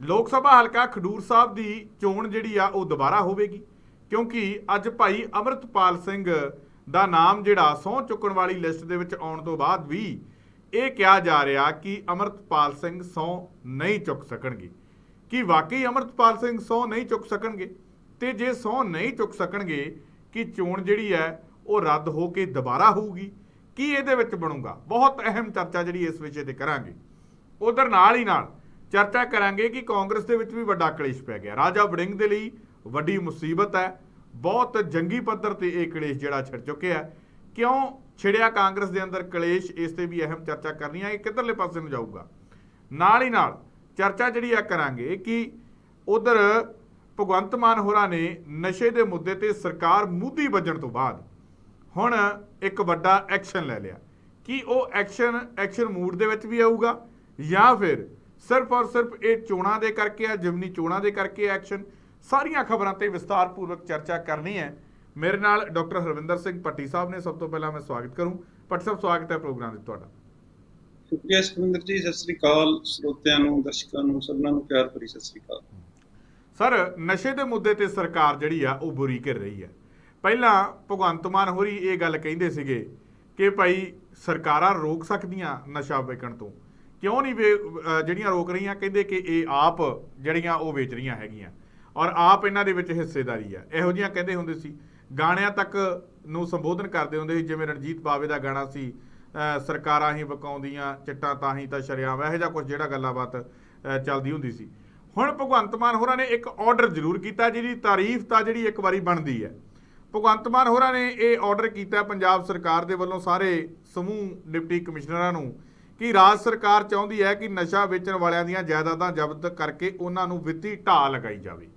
ਲੋਕ ਸਭਾ ਹਲਕਾ ਖਡੂਰ ਸਾਹਿਬ ਦੀ ਚੋਣ ਜਿਹੜੀ ਆ ਉਹ ਦੁਬਾਰਾ ਹੋਵੇਗੀ, ਕਿਉਂਕਿ ਅੱਜ ਭਾਈ ਅਮਰਤਪਾਲ ਸਿੰਘ ਦਾ ਨਾਮ ਜਿਹੜਾ ਸਹੁੰ ਚੁੱਕਣ ਵਾਲੀ ਲਿਸਟ ਦੇ ਵਿੱਚ ਆਉਣ ਤੋਂ ਬਾਅਦ ਵੀ ਇਹ ਕਿਹਾ ਜਾ ਰਿਹਾ ਕਿ ਅਮਰਤਪਾਲ ਸਿੰਘ ਸਹੁੰ ਨਹੀਂ ਚੁੱਕ ਸਕਣਗੇ। ਕਿ ਵਾਕਈ ਅਮਰਤਪਾਲ ਸਿੰਘ ਸਹੁੰ ਨਹੀਂ ਚੁੱਕ ਸਕਣਗੇ? ਤੇ ਜੇ ਸਹੁੰ ਨਹੀਂ ਚੁੱਕ ਸਕਣਗੇ, ਕਿ ਚੋਣ ਜਿਹੜੀ ਹੈ ਉਹ ਰੱਦ ਹੋ ਕੇ ਦੁਬਾਰਾ ਹੋਊਗੀ? ਕੀ ਇਹਦੇ ਵਿੱਚ ਬਣੂਗਾ? ਬਹੁਤ ਅਹਿਮ ਚਰਚਾ ਜਿਹੜੀ ਇਸ ਵਿਸ਼ੇ ਤੇ ਕਰਾਂਗੇ। ਉਧਰ ਨਾਲ ਹੀ ਨਾਲ ਚਰਚਾ ਕਰਾਂਗੇ ਕਿ ਕਾਂਗਰਸ ਦੇ ਵਿੱਚ ਵੀ ਵੱਡਾ ਕਲੇਸ਼ ਪੈ ਗਿਆ। ਰਾਜਾ ਵੜਿੰਗ ਦੇ ਲਈ ਵੱਡੀ ਮੁਸੀਬਤ ਹੈ। ਬਹੁਤ ਜੰਗੀ ਪੱਧਰ ਤੇ ਇਹ ਕਲੇਸ਼ ਜਿਹੜਾ ਛਿੜ ਚੁੱਕਿਆ ਕਿਉਂ ਛਿੜਿਆ ਕਾਂਗਰਸ ਦੇ ਅੰਦਰ ਕਲੇਸ਼? ਇਸ ਤੇ ਵੀ ਅਹਿਮ ਚਰਚਾ ਕਰਨੀ ਹੈ। ਇਹ ਕਿੱਧਰਲੇ ਪਾਸੇ ਨੂੰ ਜਾਊਗਾ? ਨਾਲ ਹੀ ਨਾਲ ਚਰਚਾ ਜਿਹੜੀ ਆ ਕਰਾਂਗੇ ਕਿ ਉਧਰ ਭਗਵੰਤ ਮਾਨ ਹੋਰਾਂ ਨੇ ਨਸ਼ੇ ਦੇ ਮੁੱਦੇ ਤੇ ਸਰਕਾਰ ਮੂਧੀ ਵੱਜਣ ਤੋਂ ਬਾਅਦ ਹੁਣ ਇੱਕ ਵੱਡਾ ਐਕਸ਼ਨ ਲੈ ਲਿਆ। ਕਿ ਉਹ ਐਕਸ਼ਨ ਐਕਸ਼ਨ ਮੂਡ ਦੇ ਵਿੱਚ ਵੀ ਆਊਗਾ ਜਾਂ ਫਿਰ ਸਿਰਫ ਔਰ ਸਿਰਫ ਇਹ ਚੋਣਾਂ ਦੇ ਕਰਕੇ ਆ ਜਿਮਨੀ ਚੋਣਾਂ ਦੇ ਕਰਕੇ ਐਕਸ਼ਨ ਸਾਰੀਆਂ ਖਬਰਾਂ ਤੇ ਵਿਸਤਾਰਪੂਰਵਕ ਚਰਚਾ ਕਰਨੀ ਹੈ। ਮੇਰੇ ਨਾਲ ਡਾਕਟਰ ਹਰਵਿੰਦਰ ਸਿੰਘ ਪੱਟੀ ਸਾਹਿਬ ਨੇ। ਸਭ ਤੋਂ ਪਹਿਲਾਂ ਮੈਂ ਸਵਾਗਤ ਕਰੂੰ। ਪੱਟੀ ਸਾਹਿਬ ਸਵਾਗਤ ਹੈ ਪ੍ਰੋਗਰਾਮ ਵਿੱਚ ਤੁਹਾਡਾ। ਸ਼ੁਕਰੀਆ ਸੁਖਵਿੰਦਰ ਜੀ ਸਤਿ ਸ੍ਰੀ ਅਕਾਲ ਸਰੋਤਿਆਂ ਨੂੰ ਦਰਸ਼ਕਾਂ ਨੂੰ ਸਭਨਾਂ ਨੂੰ ਪਿਆਰ ਭਰੀ ਸਤਿ ਸ੍ਰੀ ਅਕਾਲ। ਸਰ ਨਸ਼ੇ ਦੇ ਮੁੱਦੇ ਤੇ ਸਰਕਾਰ ਜਿਹੜੀ ਆ ਉਹ ਬੁਰੀ ਕਰ ਰਹੀ ਹੈ। ਪਹਿਲਾਂ ਭਗਵੰਤ ਮਾਨ ਹੋਰੀ ਇਹ ਗੱਲ ਕਹਿੰਦੇ ਸੀਗੇ ਕਿ ਭਾਈ ਸਰਕਾਰਾਂ ਰੋਕ ਸਕਦੀਆਂ ਨਸ਼ਾ ਵੇਚਣ ਤੋਂ। ਕਿਉਂ ਨਹੀਂ ਵੇ- ਜਿਹੜੀਆਂ ਰੋਕ ਰਹੀਆਂ? ਕਹਿੰਦੇ ਕਿ ਇਹ ਆਪ ਜਿਹੜੀਆਂ ਉਹ ਵੇਚ ਰਹੀਆਂ ਹੈਗੀਆਂ। ਔਰ ਆਪ ਇਹਨਾਂ ਦੇ ਵਿੱਚ ਹਿੱਸੇਦਾਰੀ ਆ। ਇਹੋ ਜਿਹੀਆਂ ਕਹਿੰਦੇ ਹੁੰਦੇ ਸੀ। ਗਾਣਿਆਂ ਤੱਕ ਨੂੰ ਸੰਬੋਧਨ ਕਰਦੇ ਹੁੰਦੇ ਸੀ, ਜਿਵੇਂ ਰਣਜੀਤ ਬਾਵੇ ਦਾ ਗਾਣਾ ਸੀ ਸਰਕਾਰਾਂ ਹੀ ਵਕਾਉਂਦੀਆਂ, ਚਿੱਟਾਂ ਤਾਂ ਹੀ ਤਾਂ ਸ਼ਰਿਆਮ, ਇਹੋ ਜਿਹਾ ਕੁਝ ਜਿਹੜਾ ਗੱਲਾਂ ਬਾਤ ਚੱਲਦੀ ਹੁੰਦੀ ਸੀ। ਹੁਣ ਭਗਵੰਤ ਮਾਨ ਹੋਰਾਂ ਨੇ ਇੱਕ ਆਰਡਰ ਜ਼ਰੂਰ ਕੀਤਾ, ਜਿਹਦੀ ਤਾਰੀਫ ਤਾਂ ਜਿਹੜੀ ਇੱਕ ਵਾਰੀ ਬਣਦੀ ਹੈ। ਭਗਵੰਤ ਮਾਨ ਹੋਰਾਂ ਨੇ ਇਹ ਆਰਡਰ ਕੀਤਾ, ਪੰਜਾਬ ਸਰਕਾਰ ਦੇ ਵੱਲੋਂ ਸਾਰੇ ਸਮੂਹ ਡਿਪਟੀ ਕਮਿਸ਼ਨਰਾਂ ਨੂੰ ਕਿ ਰਾਜ ਸਰਕਾਰ ਚਾਹੁੰਦੀ ਹੈ ਕਿ ਨਸ਼ਾ ਵੇਚਣ ਵਾਲਿਆਂ ਦੀਆਂ ਜਾਇਦਾਦਾਂ ਜ਼ਬਤ ਕਰਕੇ ਉਹਨਾਂ ਨੂੰ ਵਿੱਤੀ ਢਾਹ ਲਗਾਈ ਜਾਵੇ।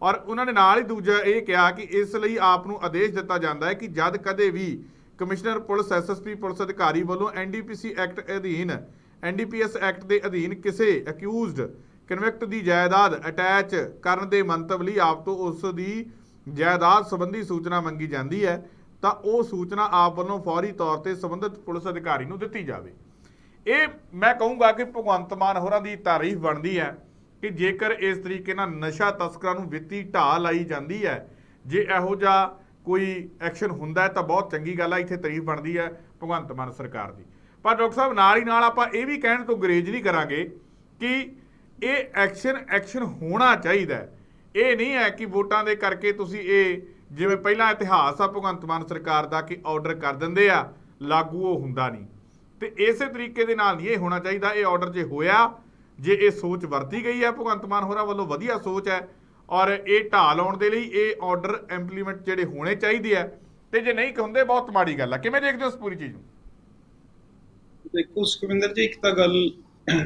ਔਰ ਉਹਨਾਂ ਨੇ ਨਾਲ ਹੀ ਦੂਜਾ ਇਹ ਕਿਹਾ ਕਿ ਇਸ ਲਈ ਆਪ ਨੂੰ ਆਦੇਸ਼ ਦਿੱਤਾ ਜਾਂਦਾ ਹੈ ਕਿ ਜਦ ਕਦੇ ਵੀ ਕਮਿਸ਼ਨਰ ਪੁਲਿਸ ਐਸਐਸਪੀ ਪੁਲਿਸ ਅਧਿਕਾਰੀ ਵੱਲੋਂ ਐਨਡੀਪੀਸੀ ਐਕਟ ਅਧੀਨ ਐਨਡੀਪੀਐਸ ਐਕਟ ਦੇ ਅਧੀਨ ਕਿਸੇ ਅਕਿਊਜ਼ਡ ਕਨਵਿਕਟ ਦੀ ਜਾਇਦਾਦ ਅਟੈਚ ਕਰਨ ਦੇ ਮੰਤਵ ਲਈ ਆਪ ਤੋਂ ਉਸ ਦੀ ਜਾਇਦਾਦ ਸੰਬੰਧੀ ਸੂਚਨਾ ਮੰਗੀ ਜਾਂਦੀ ਹੈ, ਤਾਂ ਉਹ ਸੂਚਨਾ ਆਪ ਵੱਲੋਂ ਫੌਰੀ ਤੌਰ ਤੇ ਸੰਬੰਧਿਤ ਪੁਲਿਸ ਅਧਿਕਾਰੀ ਨੂੰ ਦਿੱਤੀ ਜਾਵੇ। ਇਹ ਮੈਂ ਕਹੂੰਗਾ ਕਿ ਭਗਵੰਤ ਮਾਨ ਹੋਰਾਂ ਦੀ ਤਾਰੀਫ ਬਣਦੀ ਹੈ ਕਿ ਜੇਕਰ ਇਸ ਤਰੀਕੇ ਨਾਲ ਨਸ਼ਾ ਤਸਕਰਾਂ ਨੂੰ ਵਿੱਤੀ ਢਾਹ ਲਾਈ ਜਾਂਦੀ ਹੈ, ਜੇ ਇਹੋ ਜਿਹਾ ਕੋਈ ਐਕਸ਼ਨ ਹੁੰਦਾ ਤਾਂ ਬਹੁਤ ਚੰਗੀ ਗੱਲ ਹੈ ਇੱਥੇ ਤਾਰੀਫ ਬਣਦੀ ਹੈ ਭਗਵੰਤ ਮਾਨ ਸਰਕਾਰ ਦੀ। ਪਰ ਡਾਕਟਰ ਸਾਹਿਬ, ਨਾਲ ਹੀ ਨਾਲ ਆਪਾਂ ਇਹ ਵੀ ਕਹਿਣ ਤੋਂ ਗੁਰੇਜ਼ ਨਹੀਂ ਕਰਾਂਗੇ ਕਿ ਇਹ ਐਕਸ਼ਨ ਐਕਸ਼ਨ ਹੋਣਾ ਚਾਹੀਦਾ ਹੈ। ਇਹ ਨਹੀਂ ਹੈ ਕਿ ਵੋਟਾਂ ਦੇ ਕਰਕੇ ਤੁਸੀਂ ਇਹ ਜਿਵੇਂ ਪਹਿਲਾਂ ਇਤਿਹਾਸ ਆ ਭਗਵੰਤ ਮਾਨ ਸਰਕਾਰ ਦਾ ਕਿ ਆਰਡਰ ਕਰ ਦਿੰਦੇ ਆ, ਲਾਗੂ ਉਹ ਹੁੰਦਾ ਨਹੀਂ। ਤੇ ਇਸੇ ਤਰੀਕੇ ਦੇ ਨਾਲ ਨਹੀਂ ਇਹ ਹੋਣਾ ਚਾਹੀਦਾ। ਇਹ ਆਰਡਰ ਜੇ ਹੋਇਆ ਜੇ ਇਹ ਸੋਚ ਵਰਤੀ ਗਈ ਹੈ ਭਗਵੰਤ ਮਾਨ ਹੋਰਾਂ ਵੱਲੋਂ ਵਧੀਆ ਸੋਚ ਹੈ ਔਰ ਇਹ ਢਾਲ ਲਾਉਣ ਦੇ ਲਈ ਇਹ ਆਰਡਰ ਇੰਪਲੀਮੈਂਟ ਜਿਹੜੇ ਹੋਣੇ ਚਾਹੀਦੇ ਆ ਤੇ ਜੇ ਨਹੀਂ ਹੁੰਦੇ ਬਹੁਤ ਮਾੜੀ ਗੱਲ ਆ। ਕਿਵੇਂ ਦੇਖਦੇ ਹੋ ਇਸ ਪੂਰੀ ਚੀਜ਼ ਨੂੰ? ਦੇਖੋ ਸੁਖਵਿੰਦਰ ਜੀ ਇੱਕ ਤਾਂ ਗੱਲ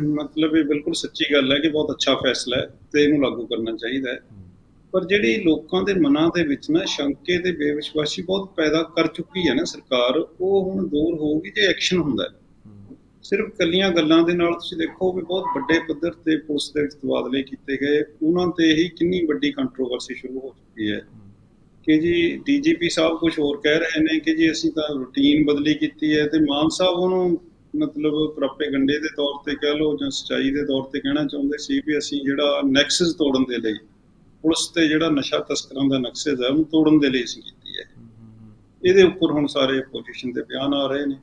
ਮਤਲਬ ਇਹ ਬਿਲਕੁਲ ਸੱਚੀ ਗੱਲ ਹੈ ਕਿ ਬਹੁਤ ਅੱਛਾ ਫੈਸਲਾ ਹੈ ਤੇ ਇਹਨੂੰ ਲਾਗੂ ਕਰਨਾ ਚਾਹੀਦਾ ਹੈ। ਪਰ ਜਿਹੜੀ ਲੋਕਾਂ ਦੇ ਮਨਾਂ ਦੇ ਵਿੱਚ ਨਾ ਸ਼ੰਕੇ ਤੇ ਬੇਵਿਸ਼ਵਾਸੀ ਬਹੁਤ ਪੈਦਾ ਕਰ ਚੁੱਕੀ ਹੈ ਨਾ ਸਰਕਾਰ ਉਹ ਹੁਣ ਦੂਰ ਹੋਊਗੀ ਜੇ ਐਕਸ਼ਨ ਹੁੰਦਾ ਹੈ। ਸਿਰਫ ਕੱਲੀਆਂ ਗੱਲਾਂ ਦੇ ਨਾਲ ਤੁਸੀਂ ਦੇਖੋ ਵੀ ਬਹੁਤ ਵੱਡੇ ਪੱਧਰ ਤੇ ਪੁਲਿਸ ਦੇ ਵਿੱਚ ਤਬਾਦਲੇ ਕੀਤੇ ਗਏ। ਉਹਨਾਂ ਤੇ ਹੀ ਕਿੰਨੀ ਵੱਡੀ ਕੰਟਰੋਵਰਸੀ ਸ਼ੁਰੂ ਹੋ ਚੁੱਕੀ ਹੈ। ਕਿ ਜੀ ਡੀਜੀਪੀ ਸਾਹਿਬ ਕੁਝ ਹੋਰ ਕਹਿ ਰਹੇ ਨੇ ਕਿ ਜੀ ਅਸੀਂ ਤਾਂ ਰੂਟੀਨ ਬਦਲੀ ਕੀਤੀ ਹੈ ਤੇ ਮਾਨ ਸਾਹਿਬ ਉਹਨੂੰ ਮਤਲਬ ਪ੍ਰੋਪੇਗੰਡੇ ਦੇ ਤੌਰ ਤੇ ਕਹਿ ਲਓ ਜਾਂ ਸਚਾਈ ਦੇ ਤੌਰ ਤੇ ਕਹਿਣਾ ਚਾਹੁੰਦੇ ਸੀ ਵੀ ਅਸੀਂ ਜਿਹੜਾ ਨੈਕਸਸ ਤੋੜਨ ਦੇ ਲਈ ਪੁਲਿਸ ਤੇ ਜਿਹੜਾ ਨਸ਼ਾ ਤਸਕਰਾਂ ਦਾ ਨਕਸਸ ਹੈ ਉਹਨੂੰ ਤੋੜਨ ਦੇ ਲਈ ਅਸੀਂ ਕੀਤੀ ਹੈ। ਇਹਦੇ ਉੱਪਰ ਹੁਣ ਸਾਰੇ ਪੋਜੀਸ਼ਨ ਦੇ ਬਿਆਨ ਆ ਰਹੇ ਨੇ।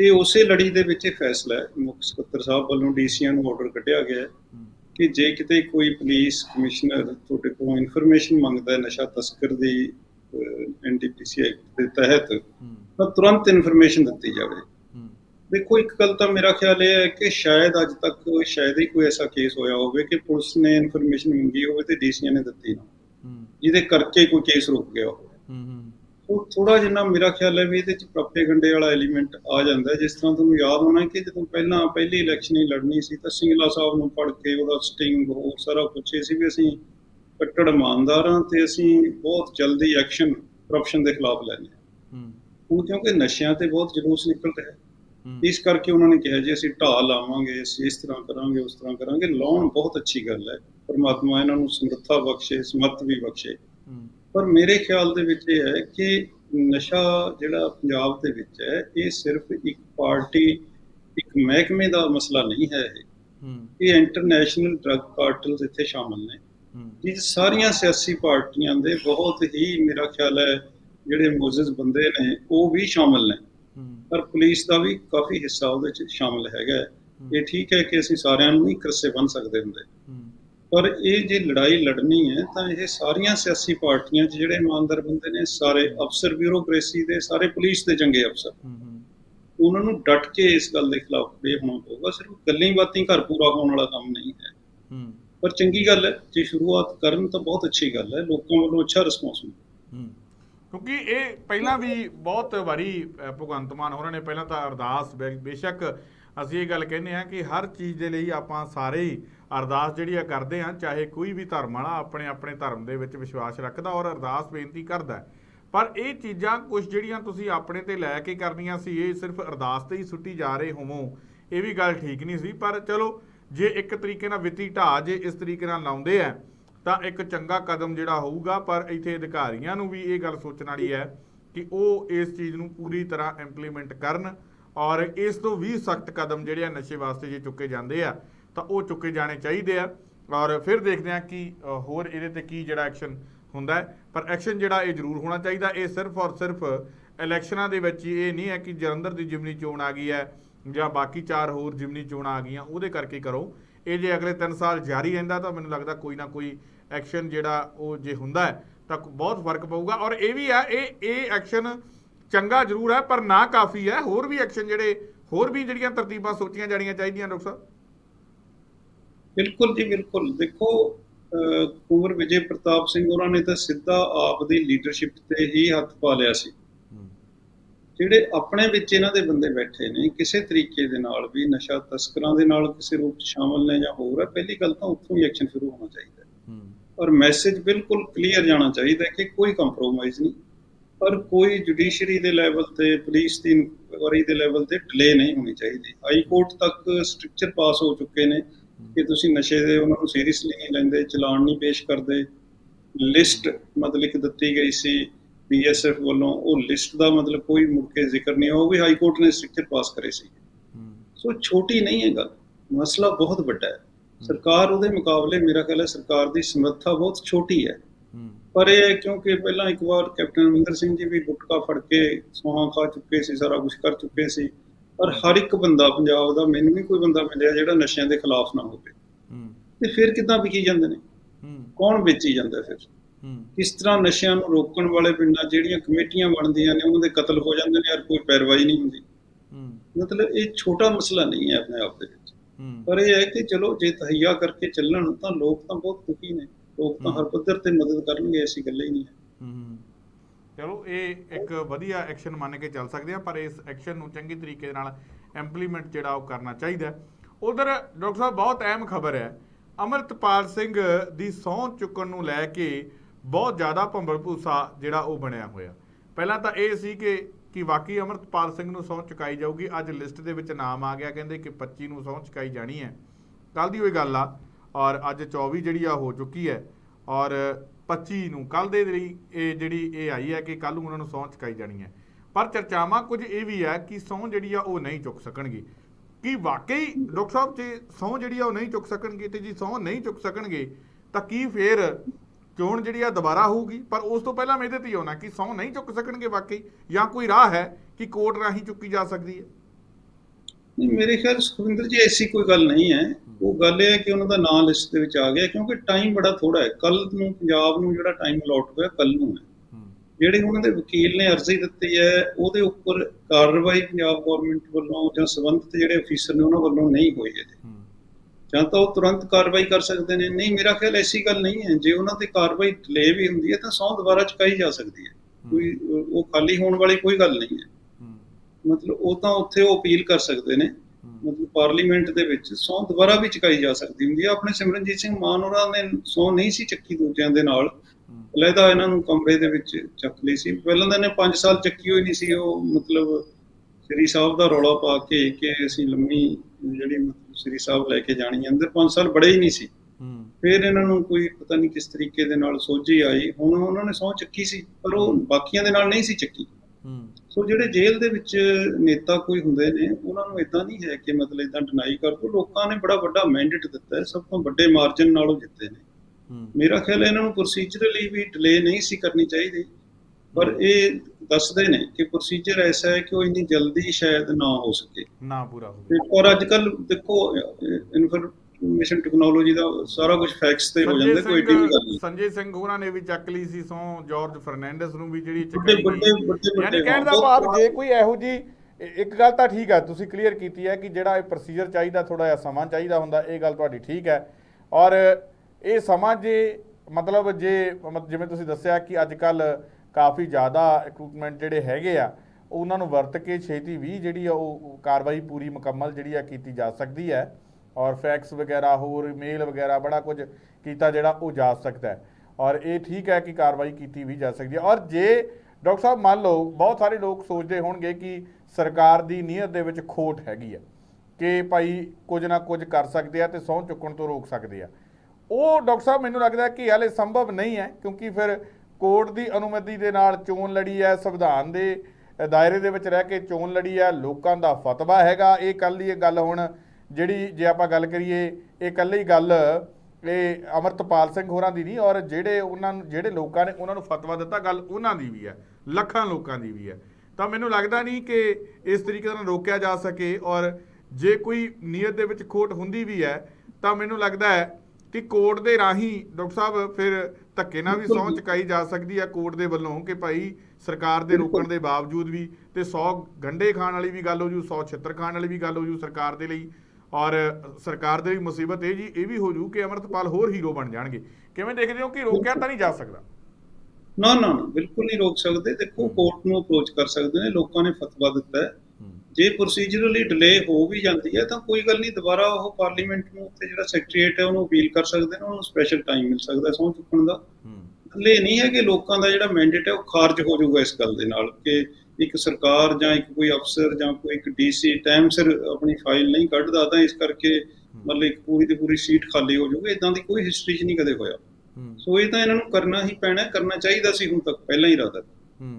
ਇਹ ਉਸੇ ਲੜੀ ਦੇ ਵਿੱਚ ਇਹ ਫੈਸਲਾ ਹੈ, ਮੁੱਖ ਸਕੱਤਰ ਸਾਹਿਬ ਵੱਲੋਂ ਡੀਸੀਆਂ ਨੂੰ ਆਰਡਰ ਕੱਢਿਆ ਗਿਆ ਹੈ ਕਿ ਜੇ ਕਿਤੇ ਕੋਈ ਪੁਲਿਸ ਕਮਿਸ਼ਨਰ ਤੁਹਾਡੇ ਕੋਲੋਂ ਇਨਫੋਰਮੇਸ਼ਨ ਮੰਗਦਾ ਹੈ, ਨਸ਼ਾ ਤਸਕਰ ਦੀ ਐਨਡੀਪੀਸੀ ਐਕਟ ਦੇ ਤਹਿਤ, ਤਾਂ ਤੁਰੰਤ ਇਨਫੋਰਮੇਸ਼ਨ ਦਿੱਤੀ ਜਾਵੇ। ਦੇਖੋ, ਇੱਕ ਗੱਲ ਤਾਂ ਮੇਰਾ ਖਿਆਲ ਇਹ ਹੈ ਕਿ ਸ਼ਾਇਦ ਅੱਜ ਤੱਕ, ਸ਼ਾਇਦ ਹੀ ਕੋਈ ਐਸਾ ਕੇਸ ਹੋਇਆ ਹੋਵੇ ਕਿ ਪੁਲਿਸ ਨੇ ਇਨਫੋਰਮੇਸ਼ਨ ਮੰਗੀ ਹੋਵੇ ਤੇ ਡੀਸੀਆਂ ਨੇ ਦਿੱਤੀ ਨਾ। ਜਿਹਦੇ ਕਰਕੇ ਕੋਈ ਕੇਸ ਰੁਕ ਗਿਆ ਹੋਵੇ। ਉਹ ਥੋੜਾ ਜਿਹਾ ਮੇਰਾ ਖਿਆਲ ਹੈ ਵੀ ਇਹਦੇ ਚ ਪ੍ਰੋਪੇਗੰਡੇ ਵਾਲਾ ਐਲੀਮੈਂਟ ਆ ਜਾਂਦਾ। ਜਿਸ ਤਰ੍ਹਾਂ ਤੁਹਾਨੂੰ ਯਾਦ ਹੋਣਾ ਕਿ ਜਦੋਂ ਪਹਿਲਾਂ ਪਹਿਲੀ ਇਲੈਕਸ਼ਨ ਹੀ ਲੜਨੀ ਸੀ ਤਾਂ ਸਿੰਗਲਾ ਸਾਹਿਬ ਨੂੰ ਪੜ ਕੇ ਉਹਦਾ ਸਟਿੰਗ ਹੋਰ ਸਾਰਾ ਪੁੱਛੇ ਸੀ ਵੀ ਅਸੀਂ ਕੱਟੜ ਇਮਾਨਦਾਰ ਤੇ ਅਸੀਂ ਬਹੁਤ ਜਲਦੀ ਐਕਸ਼ਨ ਕਰਪਸ਼ਨ ਦੇ ਖਿਲਾਫ ਲੈਣੇ ਹਾਂ। ਹੁਣ ਕਿਉਂਕਿ ਨਸ਼ਿਆਂ ਤੇ ਬਹੁਤ ਜਲੂਸ ਨਿਕਲ ਰਿਹਾ ਹੈ। ਇਸ ਕਰਕੇ ਉਹਨਾਂ ਨੇ ਕਿਹਾ ਜੀ ਅਸੀਂ ਢਾਹ ਲਾਵਾਂਗੇ ਅਸੀਂ ਇਸ ਤਰ੍ਹਾਂ ਕਰਾਂਗੇ ਉਸ ਤਰ੍ਹਾਂ ਕਰਾਂਗੇ। ਲਾਉਣ ਬਹੁਤ ਅੱਛੀ ਗੱਲ ਹੈ। ਪਰਮਾਤਮਾ ਇਹਨਾਂ ਨੂੰ ਸਮਰੱਥਾ ਬਖਸ਼ੇ ਸਮਤ ਵੀ ਬਖਸ਼ੇ। ਪਰ ਮੇਰੇ ਖਿਆਲ ਦੇ ਵਿੱਚ ਇਹ ਹੈ ਕਿ ਨਸ਼ਾ ਜਿਹੜਾ ਪੰਜਾਬ ਦੇ ਵਿੱਚ ਹੈ ਇਹ ਸਿਰਫ ਇੱਕ ਪਾਰਟੀ ਇੱਕ ਮਹਿਕਮੇ ਦਾ ਮਸਲਾ ਨਹੀਂ ਹੈ ਇਹ। ਇਹ ਇੰਟਰਨੈਸ਼ਨਲ ਡਰੱਗ ਕਾਰਟਲਸ ਇੱਥੇ ਸ਼ਾਮਲ ਨੇ। ਹੂੰ। ਜਿਸ ਸਾਰੀਆਂ ਸਿਆਸੀ ਪਾਰਟੀਆਂ ਦੇ ਬਹੁਤ ਹੀ ਮੇਰਾ ਖਿਆਲ ਹੈ ਜਿਹੜੇ ਮੋਜ਼ਸ ਬੰਦੇ ਨੇ ਉਹ ਵੀ ਸ਼ਾਮਲ ਨੇ। ਪਰ ਪੁਲਿਸ ਦਾ ਵੀ ਕਾਫੀ ਹਿੱਸਾ ਉਹਦੇ ਚ ਸ਼ਾਮਲ ਹੈਗਾ। ਇਹ ਠੀਕ ਹੈ ਕਿ ਅਸੀਂ ਸਾਰਿਆਂ ਨੂੰ ਨਹੀਂ ਕਰਸੇ ਬਣ ਸਕਦੇ ਹੁੰਦੇ। ਪਰ ਇਹ ਜੇ ਲੜਾਈ ਲੜਨੀ ਹੈ ਤਾਂ ਇਹ ਸਾਰੀਆਂ ਸਿਆਸੀ ਪਾਰਟੀਆਂ 'ਚ ਜਿਹੜੇ ਇਮਾਨਦਾਰ ਬੰਦੇ ਨੇ ਸਾਰੇ ਅਫਸਰ ਬਿਊਰੋਕ੍ਰੇਸੀ ਦੇ ਸਾਰੇ ਪੁਲਿਸ ਦੇ ਚੰਗੇ ਅਫਸਰ। ਉਹਨਾਂ ਨੂੰ ਡਟ ਕੇ ਇਸ ਗੱਲ ਦੇ ਖਿਲਾਫ ਖੜੇ ਹੋਣਾ ਪਊਗਾ ਸਿਰਫ ਗੱਲਾਂ ਹੀ ਬਾਤਾਂ ਘਰ ਪੂਰਾ ਹੋਣ ਵਾਲਾ ਕੰਮ ਨਹੀਂ ਹੈ। ਪਰ ਚੰਗੀ ਗੱਲ ਹੈ ਜੇ ਸ਼ੁਰੂਆਤ ਕਰਨ ਤਾਂ ਬਹੁਤ ਅੱਛੀ ਗੱਲ ਹੈ ਲੋਕਾਂ ਵੱਲੋਂ ਅੱਛਾ ਰਿਸਪੌਂਸ ਮਿਲਿਆ ਹੂੰ। ਕਿਉਂਕਿ ਇਹ ਪਹਿਲਾਂ ਵੀ ਬਹੁਤ ਵਾਰੀ ਭਗਵੰਤ ਮਾਨ ਹੋਰਾਂ ਨੇ ਪਹਿਲਾਂ ਤਾਂ ਅਰਦਾਸ ਬੇਸ਼ੱਕ ਅਸੀਂ ਇਹ ਗੱਲ ਕਹਿੰਦੇ ਆ ਕਿ ਹਰ ਚੀਜ਼ ਦੇ ਲਈ ਆਪਾਂ ਸਾਰੇ ਹੀ ਅਰਦਾਸ ਜਿਹੜੀ ਆ ਕਰਦੇ ਆ ਚਾਹੇ ਕੋਈ ਵੀ ਧਰਮ ਵਾਲਾ ਆਪਣੇ ਆਪਣੇ ਧਰਮ ਦੇ ਵਿੱਚ ਵਿਸ਼ਵਾਸ ਰੱਖਦਾ ਔਰ ਅਰਦਾਸ ਬੇਨਤੀ ਕਰਦਾ ਪਰ ਇਹ ਚੀਜ਼ਾਂ ਕੁਝ ਜਿਹੜੀਆਂ ਤੁਸੀਂ ਆਪਣੇ ਤੇ ਲੈ ਕੇ ਕਰਨੀਆਂ ਸੀ, ਇਹ ਸਿਰਫ ਅਰਦਾਸ ਤੇ ਹੀ ਸੁੱਟੀ ਜਾ ਰਹੇ ਹੋਵੋ, ਇਹ ਵੀ ਗੱਲ ਠੀਕ ਨਹੀਂ ਸੀ। ਪਰ ਚਲੋ, ਜੇ ਇੱਕ ਤਰੀਕੇ ਨਾਲ ਵਿੱਤੀ ਢਾਹ ਜੇ ਇਸ ਤਰੀਕੇ ਨਾਲ ਲਾਉਂਦੇ ਆ ਤਾਂ ਇੱਕ ਚੰਗਾ ਕਦਮ ਜਿਹੜਾ ਹੋਊਗਾ, ਪਰ ਇੱਥੇ ਅਧਿਕਾਰੀਆਂ ਨੂੰ ਵੀ ਇਹ ਗੱਲ ਸੋਚਣ ਵਾਲੀ ਹੈ ਕਿ ਉਹ ਇਸ ਚੀਜ਼ ਨੂੰ ਪੂਰੀ ਤਰ੍ਹਾਂ ਇੰਪਲੀਮੈਂਟ ਕਰਨ ਔਰ ਇਸ ਤੋਂ ਵੀ ਸਖਤ ਕਦਮ ਜਿਹੜੇ ਆ ਨਸ਼ੇ ਵਾਸਤੇ ਜੇ ਚੁੱਕੇ ਜਾਂਦੇ ਆ, ਤਾਂ ਉਹ ਚੁੱਕੇ ਜਾਣੇ ਚਾਹੀਦੇ ਆ। ਔਰ ਫਿਰ ਦੇਖਦੇ ਆ ਕਿ ਹੋਰ ਇਹਦੇ ਤੇ ਕੀ ਜਿਹੜਾ ਐਕਸ਼ਨ ਹੁੰਦਾ ਹੈ। ਪਰ ਐਕਸ਼ਨ ਜਿਹੜਾ ਇਹ ਜ਼ਰੂਰ ਹੋਣਾ ਚਾਹੀਦਾ। ਇਹ ਸਿਰਫ ਔਰ ਸਿਰਫ ਇਲੈਕਸ਼ਨਾਂ ਦੇ ਵਿੱਚ ਹੀ ਇਹ ਨਹੀਂ ਹੈ ਕਿ ਜਲੰਧਰ ਦੀ ਜਿਮਨੀ ਚੋਣ ਆ ਗਈ ਹੈ ਜਾਂ ਬਾਕੀ ਚਾਰ ਹੋਰ ਜਿਮਨੀ ਚੋਣਾਂ ਆ ਗਈਆਂ, ਉਹਦੇ ਕਰਕੇ ਕਰੋ। ਇਹ ਜੇ ਅਗਲੇ 3 ਸਾਲ ਜਾਰੀ ਰਹਿੰਦਾ ਤਾਂ ਮੈਨੂੰ ਲੱਗਦਾ ਕੋਈ ਨਾ ਕੋਈ ਐਕਸ਼ਨ ਜਿਹੜਾ ਉਹ ਜੇ ਹੁੰਦਾ ਹੈ, ਤਾਂ ਬਹੁਤ ਫ਼ਰਕ ਪਊਗਾ। ਔਰ ਇਹ ਵੀ ਆ, ਇਹ ਇਹ ਐਕਸ਼ਨ ਚੰਗਾ ਜ਼ਰੂਰ ਹੈ ਪਰ ਨਾ ਕਾਫੀ ਹੈ। ਹੋਰ ਵੀ ਐਕਸ਼ਨ ਜਿਹੜੇ ਹੋਰ ਵੀ ਜਿਹੜੀਆਂ ਤਰਤੀਬਾਂ ਸੋਚੀਆਂ ਜਾਣੀਆਂ ਚਾਹੀਦੀਆਂ ਡਾਕਟਰ ਸਾਹਿਬ? ਬਿਲਕੁਲ ਜੀ ਬਿਲਕੁਲ। ਦੇਖੋ ਕੁੰਵਰ ਵਿਜੇ ਪ੍ਰਤਾਪ ਸਿੰਘ ਹੋਰਾਂ ਨੇ ਤਾਂ ਸਿੱਧਾ ਆਪ ਦੀ ਲੀਡਰਸ਼ਿਪ ਤੇ ਹੀ ਹੱਥ ਪਾ ਲਿਆ ਸੀ। ਜਿਹੜੇ ਆਪਣੇ ਵਿੱਚ ਇਹਨਾਂ ਦੇ ਬੰਦੇ ਬੈਠੇ ਨੇ ਕਿਸੇ ਤਰੀਕੇ ਦੇ ਨਾਲ ਵੀ ਨਸ਼ਾ ਤਸਕਰਾਂ ਦੇ ਨਾਲ ਕਿਸੇ ਰੂਪ ਚ ਸ਼ਾਮਲ ਨੇ ਜਾਂ ਹੋਰ ਹੈ ਪਹਿਲੀ ਗੱਲ ਤਾਂ ਉੱਥੋਂ ਹੀ ਐਕਸ਼ਨ ਸ਼ੁਰੂ ਹੋਣਾ ਚਾਹੀਦਾ ਹੈ। ਔਰ ਮੈਸੇਜ ਬਿਲਕੁਲ ਕਲੀਅਰ ਜਾਣਾ ਚਾਹੀਦਾ ਹੈ ਕਿ ਕੋਈ ਕੰਪਰੋਮਾਈਜ਼ ਨਹੀਂ। ਪਰ ਕੋਈ ਜੁਡੀਸ਼ਰੀ ਦੇ ਲੈਵਲ ਤੇ ਪੁਲਿਸ ਦੀ ਇਨਕੁਆਰੀ ਦੇ ਲੈਵਲ ਤੇ ਡਿਲੇ ਨਹੀਂ ਹੋਣੀ ਚਾਹੀਦੀ। ਹਾਈ ਕੋਰਟ ਤੱਕ ਸਟ੍ਰਕਚਰ ਪਾਸ ਹੋ ਚੁੱਕੇ ਨੇ ਕਿ ਤੁਸੀਂ ਨਸ਼ੇ ਦੇ ਉਹਨਾਂ ਨੂੰ ਸੀਰੀਅਸਲੀ ਨਹੀਂ ਲੈਂਦੇ ਚਲਾਨ ਨਹੀਂ ਪੇਸ਼ ਕਰਦੇ। ਲਿਸਟ ਮਤਲਬ ਇੱਕ ਦਿੱਤੀ ਗਈ ਸੀ ਬੀਐਸਐਫ ਵੱਲੋਂ ਉਹ ਲਿਸਟ ਦਾ ਮਤਲਬ ਕੋਈ ਮੁੜ ਕੇ ਜ਼ਿਕਰ ਨਹੀਂ ਉਹ ਵੀ ਹਾਈ ਕੋਰਟ ਨੇ ਸਟ੍ਰਕਚਰ ਪਾਸ ਕਰੇ ਸੀ। ਸੋ ਛੋਟੀ ਨਹੀਂ ਹੈ ਗੱਲ ਮਸਲਾ ਬਹੁਤ ਵੱਡਾ ਹੈ। ਸਰਕਾਰ ਉਹਦੇ ਮੁਕਾਬਲੇ ਮੇਰਾ ਖਿਆਲ ਹੈ ਸਰਕਾਰ ਦੀ ਸਮਰੱਥਾ ਬਹੁਤ ਛੋਟੀ ਹੈ। ਪਰ ਇਹ ਕਿਉਂਕਿ ਪਹਿਲਾਂ ਇੱਕ ਵਾਰ ਕੈਪਟਨ ਅਮਰਿੰਦਰ ਸਿੰਘ ਜੀ ਵੀ ਗੁਟਕਾ ਫੜ ਕੇ ਸੌਹਾਂ ਖਾ ਚੁੱਕੇ ਸੀ ਸਾਰਾ ਕੁਝ ਕਰ ਚੁੱਕੇ ਸੀ। ਪਰ ਹਰ ਇੱਕ ਬੰਦਾ ਪੰਜਾਬ ਦਾ ਮੈਨੂੰ ਵੀ ਕੋਈ ਬੰਦਾ ਮਿਲਿਆ ਜਿਹੜਾ ਨਸ਼ਿਆਂ ਦੇ ਖਿਲਾਫ ਨਾ ਹੋਵੇ। ਤੇ ਫਿਰ ਕਿੱਦਾਂ ਵਿਕੀ ਜਾਂਦੇ ਨੇ? ਕੌਣ ਵੇਚੀ ਜਾਂਦਾ ਫਿਰ? ਕਿਸ ਤਰ੍ਹਾਂ ਨਸ਼ਿਆਂ ਨੂੰ ਰੋਕਣ ਵਾਲੇ ਪਿੰਡਾਂ ਜਿਹੜੀਆਂ ਕਮੇਟੀਆਂ ਬਣਦੀਆਂ ਨੇ ਉਹਨਾਂ ਦੇ ਕਤਲ ਹੋ ਜਾਂਦੇ ਨੇ ਯਾਰ ਕੋਈ ਪੈਰਵਾਈ ਨਹੀਂ ਹੁੰਦੀ। ਮਤਲਬ ਇਹ ਛੋਟਾ ਮਸਲਾ ਨਹੀਂ ਹੈ ਆਪਣੇ ਆਪ ਦੇ ਵਿੱਚ। ਪਰ ਇਹ ਹੈ ਕਿ ਚਲੋ ਜੇ ਤਹਈਆ ਕਰਕੇ ਚੱਲਣ ਤਾਂ ਲੋਕ ਤਾਂ ਬਹੁਤ ਦੁਖੀ ਨੇ। ਲੋਕ ਤਾਂ ਹਰ ਪੱਧਰ ਤੇ ਮਦਦ ਕਰਨਗੇ ਐਸੀ ਗੱਲ ਹੀ ਨਹੀਂ ਹੈ। ਚਲੋ ਇਹ ਇੱਕ ਵਧੀਆ ਐਕਸ਼ਨ ਮੰਨ ਕੇ ਚੱਲ ਸਕਦੇ ਆ ਪਰ ਇਸ ਐਕਸ਼ਨ ਨੂੰ ਚੰਗੀ ਤਰੀਕੇ ਨਾਲ ਇੰਪਲੀਮੈਂਟ ਜਿਹੜਾ ਉਹ ਕਰਨਾ ਚਾਹੀਦਾ ਉਧਰ ਡਾਕਟਰ ਸਾਹਿਬ ਬਹੁਤ ਅਹਿਮ ਖਬਰ ਹੈ। ਅਮਰਤਪਾਲ ਸਿੰਘ ਦੀ ਸਹੁੰ ਚੁੱਕਣ ਨੂੰ ਲੈ ਕੇ ਬਹੁਤ ਜ਼ਿਆਦਾ ਭੰਬਲ ਭੂਸਾ ਜਿਹੜਾ ਉਹ ਬਣਿਆ ਹੋਇਆ। ਪਹਿਲਾਂ ਤਾਂ ਇਹ ਸੀ ਕਿ ਕਿ ਵਾਕਈ ਅਮਰਤਪਾਲ ਸਿੰਘ ਨੂੰ ਸਹੁੰ ਚੁਕਾਈ ਜਾਊਗੀ। ਅੱਜ ਲਿਸਟ ਦੇ ਵਿੱਚ ਨਾਮ ਆ ਗਿਆ ਕਹਿੰਦੇ ਕਿ 25 ਨੂੰ ਸਹੁੰ ਚੁਕਾਈ ਜਾਣੀ ਹੈ। ਕੱਲ ਦੀ ਹੋਈ ਗੱਲ ਆ। ਔਰ ਅੱਜ 24 ਜਿਹੜੀ ਆ ਹੋ ਚੁੱਕੀ ਹੈ ਔਰ 25 ਨੂੰ ਕੱਲ ਦੇ ਲਈ ਇਹ ਜਿਹੜੀ ਇਹ ਆਈ ਹੈ ਕਿ ਕੱਲ ਨੂੰ ਉਹਨਾਂ ਨੂੰ ਸਹੁੰ ਚੁਕਾਈ ਜਾਣੀ ਹੈ। ਪਰ ਚਰਚਾਵਾਂ ਕੁਝ ਇਹ ਵੀ ਹੈ ਕਿ ਸਹੁੰ ਜਿਹੜੀ ਆ ਉਹ ਨਹੀਂ ਚੁੱਕ ਸਕਣਗੇ। ਕਿ ਵਾਕਈ ਡਾਕਟਰ ਸਾਹਿਬ, ਜੇ ਸਹੁੰ ਜਿਹੜੀ ਆ ਉਹ ਨਹੀਂ ਚੁੱਕ ਸਕਣਗੇ ਤੇ ਜੇ ਸਹੁੰ ਨਹੀਂ ਚੁੱਕ ਸਕਣਗੇ, ਤਾਂ ਕੀ ਫੇਰ ਚੋਣ ਜਿਹੜੀ ਆ ਦੁਬਾਰਾ ਹੋਊਗੀ? ਪਰ ਉਸ ਤੋਂ ਪਹਿਲਾਂ ਮੈਂ ਇਹਦੇ ਤੇ ਹੀ ਆਉਣਾ ਕਿ ਸਹੁੰ ਨਹੀਂ ਚੁੱਕ ਸਕਣਗੇ ਵਾਕਈ, ਜਾਂ ਕੋਈ ਰਾਹ ਹੈ ਕਿ ਕੋਰਟ ਰਾਹੀਂ ਚੁੱਕੀ ਜਾ ਸਕਦੀ ਹੈ? ਮੇਰੇ ਖਿਆਲ ਸੁਖਵਿੰਦਰ ਜੀ ਐਸੀ ਕੋਈ ਗੱਲ ਨਹੀਂ ਹੈ। ਉਹ ਗੱਲ ਇਹ ਹੈ ਕਿ ਉਹਨਾਂ ਦਾ ਨਾਂ ਲਿਸਟ ਦੇ ਵਿੱਚ ਆ ਗਿਆ ਕਿਉਂਕਿ ਟਾਈਮ ਬੜਾ ਥੋੜਾ ਹੈ। ਕੱਲ ਨੂੰ ਪੰਜਾਬ ਨੂੰ ਜਿਹੜਾ ਟਾਈਮ ਅਲਾਟ ਹੋਇਆ ਕੱਲ ਨੂੰ ਹੈ। ਜਿਹੜੇ ਉਹਨਾਂ ਦੇ ਵਕੀਲ ਨੇ ਅਰਜ਼ੀ ਦਿੱਤੀ ਹੈ ਉਹਦੇ ਉੱਪਰ ਕਾਰਵਾਈ ਪੰਜਾਬ ਗਵਰਨਮੈਂਟ ਵੱਲੋਂ ਜਾਂ ਸੰਬੰਧਿਤ ਜਿਹੜੇ ਅਫੀਸਰ ਨੇ ਉਹਨਾਂ ਵੱਲੋਂ ਨਹੀਂ ਹੋਈ ਹੈ। ਜਾਂ ਤਾਂ ਉਹ ਤੁਰੰਤ ਕਾਰਵਾਈ ਕਰ ਸਕਦੇ ਨੇ। ਨਹੀਂ ਮੇਰਾ ਖਿਆਲ ਐਸੀ ਗੱਲ ਨਹੀਂ ਹੈ। ਜੇ ਉਹਨਾਂ ਤੇ ਕਾਰਵਾਈ ਡਿਲੇ ਵੀ ਹੁੰਦੀ ਹੈ ਤਾਂ ਸੌ ਦੁਬਾਰਾ ਚੁਕਾਈ ਜਾ ਸਕਦੀ ਹੈ। ਕੋਈ ਉਹ ਖਾਲੀ ਹੋਣ ਵਾਲੀ ਕੋਈ ਗੱਲ ਨਹੀਂ ਹੈ। ਮਤਲਬ ਉਹ ਤਾਂ ਉੱਥੇ ਉਹ ਅਪੀਲ ਕਰ ਸਕਦੇ ਨੇ ਮਤਲਬ ਪਾਰਲੀਮੈਂਟ ਦੇ ਵਿੱਚ ਸੌ ਦੁਬਾਰਾ ਵੀ ਚੁਕਾਈ ਜਾ ਸਕਦੀ ਹੁੰਦੀ ਹੈ। ਆਪਣੇ ਸਿਮਰਨਜੀਤ ਸਿੰਘ ਮਾਨ ਹੋਰਾਂ ਨੇ ਸੌ ਨਹੀਂ ਸੀ ਚੱਕੀ ਦੂਜਿਆਂ ਦੇ ਨਾਲ। ਲਹਿਦਾ ਇਹਨਾਂ ਨੂੰ ਕਮਰੇ ਦੇ ਵਿੱਚ ਚੱਕ ਲਈ ਸੀ। ਪਹਿਲਾਂ ਤਾਂ ਇਹਨੇ 5 ਸਾਲ ਚੱਕੀ ਹੋਈ ਨਹੀਂ ਸੀ। ਉਹ ਮਤਲਬ ਸ੍ਰੀ ਸਾਹਿਬ ਦਾ ਰੌਲਾ ਪਾ ਕੇ ਕਿ ਅਸੀਂ ਲੰਮੀ ਜਿਹੜੀ ਮਤਲਬ ਸ੍ਰੀ ਸਾਹਿਬ ਲੈ ਕੇ ਜਾਣੀ ਅੰਦਰ 5 ਸਾਲ ਬੜੇ ਹੀ ਨਹੀਂ ਸੀ। ਫਿਰ ਇਹਨਾਂ ਨੂੰ ਕੋਈ ਪਤਾ ਨਹੀਂ ਕਿਸ ਤਰੀਕੇ ਦੇ ਨਾਲ ਸੋਝੀ ਆਈ। ਹੁਣ ਉਹਨਾਂ ਨੇ ਸਹੁੰ ਚੱਕੀ ਸੀ ਪਰ ਉਹ ਬਾਕੀਆਂ ਦੇ ਨਾਲ ਨਹੀਂ ਸੀ ਚੱਕੀ। ਸੋ ਜਿਹੜੇ ਜੇਲ੍ਹ ਦੇ ਵਿੱਚ ਨੇਤਾ ਕੋਈ ਹੁੰਦੇ ਨੇ ਉਹਨਾਂ ਨੂੰ ਇਦਾਂ ਨਹੀਂ ਹੈ ਕਿ ਮਤਲਬ ਇਦਾਂ ਡਿਨਾਈ ਕਰ ਦੋ। ਲੋਕਾਂ ਨੇ ਬੜਾ ਵੱਡਾ ਮੈਂਡੇਟ ਦਿੱਤਾ ਹੈ ਸਭ ਤੋਂ ਵੱਡੇ ਮਾਰਜਨ ਨਾਲੋਂ ਜਿੱਤੇ ਨੇ। ਮੇਰਾ ਖਿਆਲ ਹੈ ਇਹਨਾਂ ਨੂੰ ਪ੍ਰੋਸੀਜਰਲੀ ਵੀ ਡਿਲੇ ਨਹੀਂ ਸੀ ਕਰਨੀ ਚਾਹੀਦੀ। ਪਰ ਇਹ ਦੱਸਦੇ ਨੇ ਕਿ ਪ੍ਰੋਸੀਜਰ ਐਸਾ ਹੈ ਕਿ ਉਹ ਇੰਨੀ ਜਲਦੀ ਸ਼ਾਇਦ ਨਾ ਹੋ ਸਕੇ। ਨਾ ਪੂਰਾ ਹੋਵੇ ਤੇ ਔਰ ਅੱਜ ਕੱਲ ਦੇਖੋ ਇਨਫੋਰਮੇਸ਼ਨ ਟੈਕਨੋਲੋਜੀ ਦਾ ਸਾਰਾ ਕੁਝ ਫੈਕਸ ਤੇ ਹੋ ਜਾਂਦਾ ਕੋਈ ਏਡੀ ਵੀ ਗੱਲ ਨਹੀਂ। ਸੰਜੇ ਸਿੰਘ ਹੋਰਾਂ ਨੇ ਵੀ ਚੱਕ ਲਈ ਸੀ ਸੌ ਜਾਰਜ ਫਰਨੈਂਡਸ ਨੂੰ ਵੀ ਜਿਹੜੀ ਵੱਡੇ ਯਾਨੀ ਕਹਿਣ ਦਾ ਭਾਵ ਜੇ ਕੋਈ ਇਹੋ ਜੀ ਇੱਕ ਗੱਲ ਤਾਂ ਠੀਕ ਹੈ ਤੁਸੀਂ ਕਲੀਅਰ ਕੀਤੀ ਹੈ ਕਿ ਜਿਹੜਾ ਇਹ ਪ੍ਰੋਸੀਜਰ ਚਾਹੀਦਾ ਥੋੜਾ ਜਿਹਾ ਸਮਾਂ ਚਾਹੀਦਾ ਹੁੰਦਾ ਇਹ ਗੱਲ ਤੁਹਾਡੀ ਠੀਕ ਹੈ। ਔਰ ਇਹ ਸਮਾਂ ਜੇ ਮਤਲਬ ਜੇ ਜਿਵੇਂ ਤੁਸੀਂ ਦੱਸਿਆ ਕਿ ਅੱਜ ਕੱਲ ਕਾਫੀ ਜ਼ਿਆਦਾ ਰਿਕਰੂਟਮੈਂਟ ਜਿਹੜੇ ਹੈਗੇ ਆ ਉਹਨਾਂ ਨੂੰ ਵਰਤ ਕੇ ਛੇਤੀ ਵੀ ਜਿਹੜੀ ਆ ਉਹ ਕਾਰਵਾਈ ਪੂਰੀ ਮੁਕੰਮਲ ਜਿਹੜੀ ਆ ਕੀਤੀ ਜਾ ਸਕਦੀ ਹੈ। ਔਰ ਫੈਕਸ ਵਗੈਰਾ, ਹੋਰ ਮੇਲ ਵਗੈਰਾ, ਬੜਾ ਕੁਝ ਕੀਤਾ ਜਿਹੜਾ ਉਹ ਜਾ ਸਕਦਾ ਹੈ। ਔਰ ਇਹ ਠੀਕ ਹੈ ਕਿ ਕਾਰਵਾਈ ਕੀਤੀ ਵੀ ਜਾ ਸਕਦੀ ਹੈ। ਔਰ ਜੇ ਡਾਕਟਰ ਸਾਹਿਬ ਮੰਨ ਲਓ, ਬਹੁਤ ਸਾਰੇ ਲੋਕ ਸੋਚਦੇ ਹੋਣਗੇ ਕਿ ਸਰਕਾਰ ਦੀ ਨੀਅਤ ਦੇ ਵਿੱਚ ਖੋਟ ਹੈਗੀ ਆ ਕਿ ਭਾਈ ਕੁਝ ਨਾ ਕੁਝ ਕਰ ਸਕਦੇ ਆ ਤੇ ਸਹੁੰ ਚੁੱਕਣ ਤੋਂ ਰੋਕ ਸਕਦੇ ਆ। ਉਹ ਡਾਕਟਰ ਸਾਹਿਬ ਮੈਨੂੰ ਲੱਗਦਾ ਕਿ ਹਾਲੇ ਸੰਭਵ ਨਹੀਂ ਹੈ, ਕਿਉਂਕਿ ਫਿਰ ਕੋਰਟ ਦੀ ਅਨੁਮਤੀ ਦੇ ਨਾਲ ਚੋਣ ਲੜੀ ਹੈ, ਸੰਵਿਧਾਨ ਦੇ ਦਾਇਰੇ ਦੇ ਵਿੱਚ ਰਹਿ ਕੇ ਚੋਣ ਲੜੀ ਹੈ, ਲੋਕਾਂ ਦਾ ਫਤਵਾ ਹੈਗਾ। ਇਹ ਕੱਲ ਹੀ ਇਹ ਗੱਲ ਹੁਣ ਜਿਹੜੀ ਜੇ ਆਪਾਂ ਗੱਲ ਕਰੀਏ ਇਹ ਕੱਲ ਹੀ ਗੱਲ ਇਹ ਅਮਰਤਪਾਲ ਸਿੰਘ ਹੋਰਾਂ ਦੀ ਨਹੀਂ ਔਰ ਜਿਹੜੇ ਉਹਨਾਂ ਨੂੰ ਜਿਹੜੇ ਲੋਕਾਂ ਨੇ ਉਹਨਾਂ ਨੂੰ ਫਤਵਾ ਦਿੱਤਾ ਗੱਲ ਉਹਨਾਂ ਦੀ ਵੀ ਹੈ ਲੱਖਾਂ ਲੋਕਾਂ ਦੀ ਵੀ ਹੈ ਤਾਂ ਮੈਨੂੰ ਲੱਗਦਾ ਨਹੀਂ ਕਿ ਇਸ ਤਰੀਕੇ ਨਾਲ ਰੋਕਿਆ ਜਾ ਸਕੇ ਔਰ ਜੇ ਕੋਈ ਨੀਅਤ ਦੇ ਵਿੱਚ ਖੋਟ ਹੁੰਦੀ ਵੀ ਹੈ ਤਾਂ ਮੈਨੂੰ ਲੱਗਦਾ ਹੈ ਕਿ ਕੋਰਟ ਦੇ ਰਾਹੀਂ ਡਾਕਟਰ ਸਾਹਿਬ ਫਿਰ ਧੱਕੇ ਨਾਲ ਵੀ। ਸਹੁੰ ਚੁਕਾਈ ਜਾ ਸਕਦੀ ਹੈ ਕੋਰਟ ਦੇ ਵੱਲੋਂ ਕਿ ਭਾਈ ਸਰਕਾਰ ਦੇ ਰੋਕਣ ਦੇ ਬਾਵਜੂਦ ਵੀ ਤੇ 100 ਗੰਡੇ ਖਾਣ ਵਾਲੀ ਵੀ ਗੱਲ ਹੋ ਜੂ 100 ਛਿੱਤਰ ਖਾਣ ਵਾਲੀ ਵੀ ਗੱਲ ਹੋ ਜੂ ਸਰਕਾਰ ਦੇ ਲਈ ਔਰ ਸਰਕਾਰ ਦੇ ਲਈ ਮੁਸੀਬਤ ਇਹ ਜੀ ਇਹ ਵੀ ਹੋ ਜੂ ਕਿ ਅਮਰਤਪਾਲ ਹੋਰ ਹੀਰੋ ਬਣ ਜਾਣਗੇ। ਕਿਵੇਂ ਦੇਖਦੇ ਹੋ ਕਿ ਰੋਕਿਆ ਤਾਂ ਨਹੀਂ ਜਾ ਸਕਦਾ? ਨਾ ਨਾ ਨਾ ਬਿਲਕੁਲ ਨਹੀਂ ਰੋਕ ਸਕਦੇ। ਦੇਖੋ ਕੋਰਟ ਨੂੰ ਅਪਰੋਚ ਕਰ ਸਕਦੇ ਨੇ ਲੋਕਾਂ ਨੇ ਫਤਵਾ ਦਿੱਤਾ ਹੈ। ਜੇ ਪ੍ਰੋਸੀਜਰਲੀ ਡਿਲੇ ਹੋ ਵੀ ਜਾਂਦੀ ਹੈ ਤਾਂ ਕੋਈ ਗੱਲ ਨਹੀਂ ਦੁਬਾਰਾ ਉਹ ਪਾਰਲੀਮੈਂਟ ਨੂੰ ਉੱਤੇ ਜਿਹੜਾ ਸੈਕਟਰੀਏਟ ਹੈ ਉਹਨੂੰ ਅਪੀਲ ਕਰ ਸਕਦੇ ਨੇ ਉਹਨੂੰ ਸਪੈਸ਼ਲ ਟਾਈਮ ਮਿਲ ਸਕਦਾ ਸਹੁੰ ਚੁੱਕਣ ਦਾ। ਥੱਲੇ ਨਹੀਂ ਹੈ ਕਿ ਲੋਕਾਂ ਦਾ ਜਿਹੜਾ ਮੈਂਡੇਟ ਹੈ ਉਹ ਖਾਰਜ ਹੋ ਜਾਊਗਾ ਇਸ ਗੱਲ ਦੇ ਨਾਲ ਕਿ ਇੱਕ ਸਰਕਾਰ ਜਾਂ ਇੱਕ ਕੋਈ ਅਫਸਰ ਜਾਂ ਕੋਈ ਇੱਕ ਡੀਸੀ ਟਾਈਮ ਸਿਰ ਆਪਣੀ ਫਾਈਲ ਨਹੀਂ ਕੱਢਦਾ ਤਾਂ ਇਸ ਕਰਕੇ ਮਤਲਬ ਇੱਕ ਪੂਰੀ ਦੀ ਪੂਰੀ ਸੀਟ ਖਾਲੀ ਹੋ ਜਾਊਗੀ ਇਦਾਂ ਦੀ ਕੋਈ ਹਿਸਟਰੀ 'ਚ ਨਹੀਂ ਕਦੇ ਹੋਇਆ। ਸੋ ਇਹ ਤਾਂ ਇਹਨਾਂ ਨੂੰ ਕਰਨਾ ਹੀ ਪੈਣਾ ਕਰਨਾ ਚਾਹੀਦਾ ਸੀ ਹੁਣ ਤੱਕ ਪਹਿਲਾਂ ਹੀ ਰਾਤ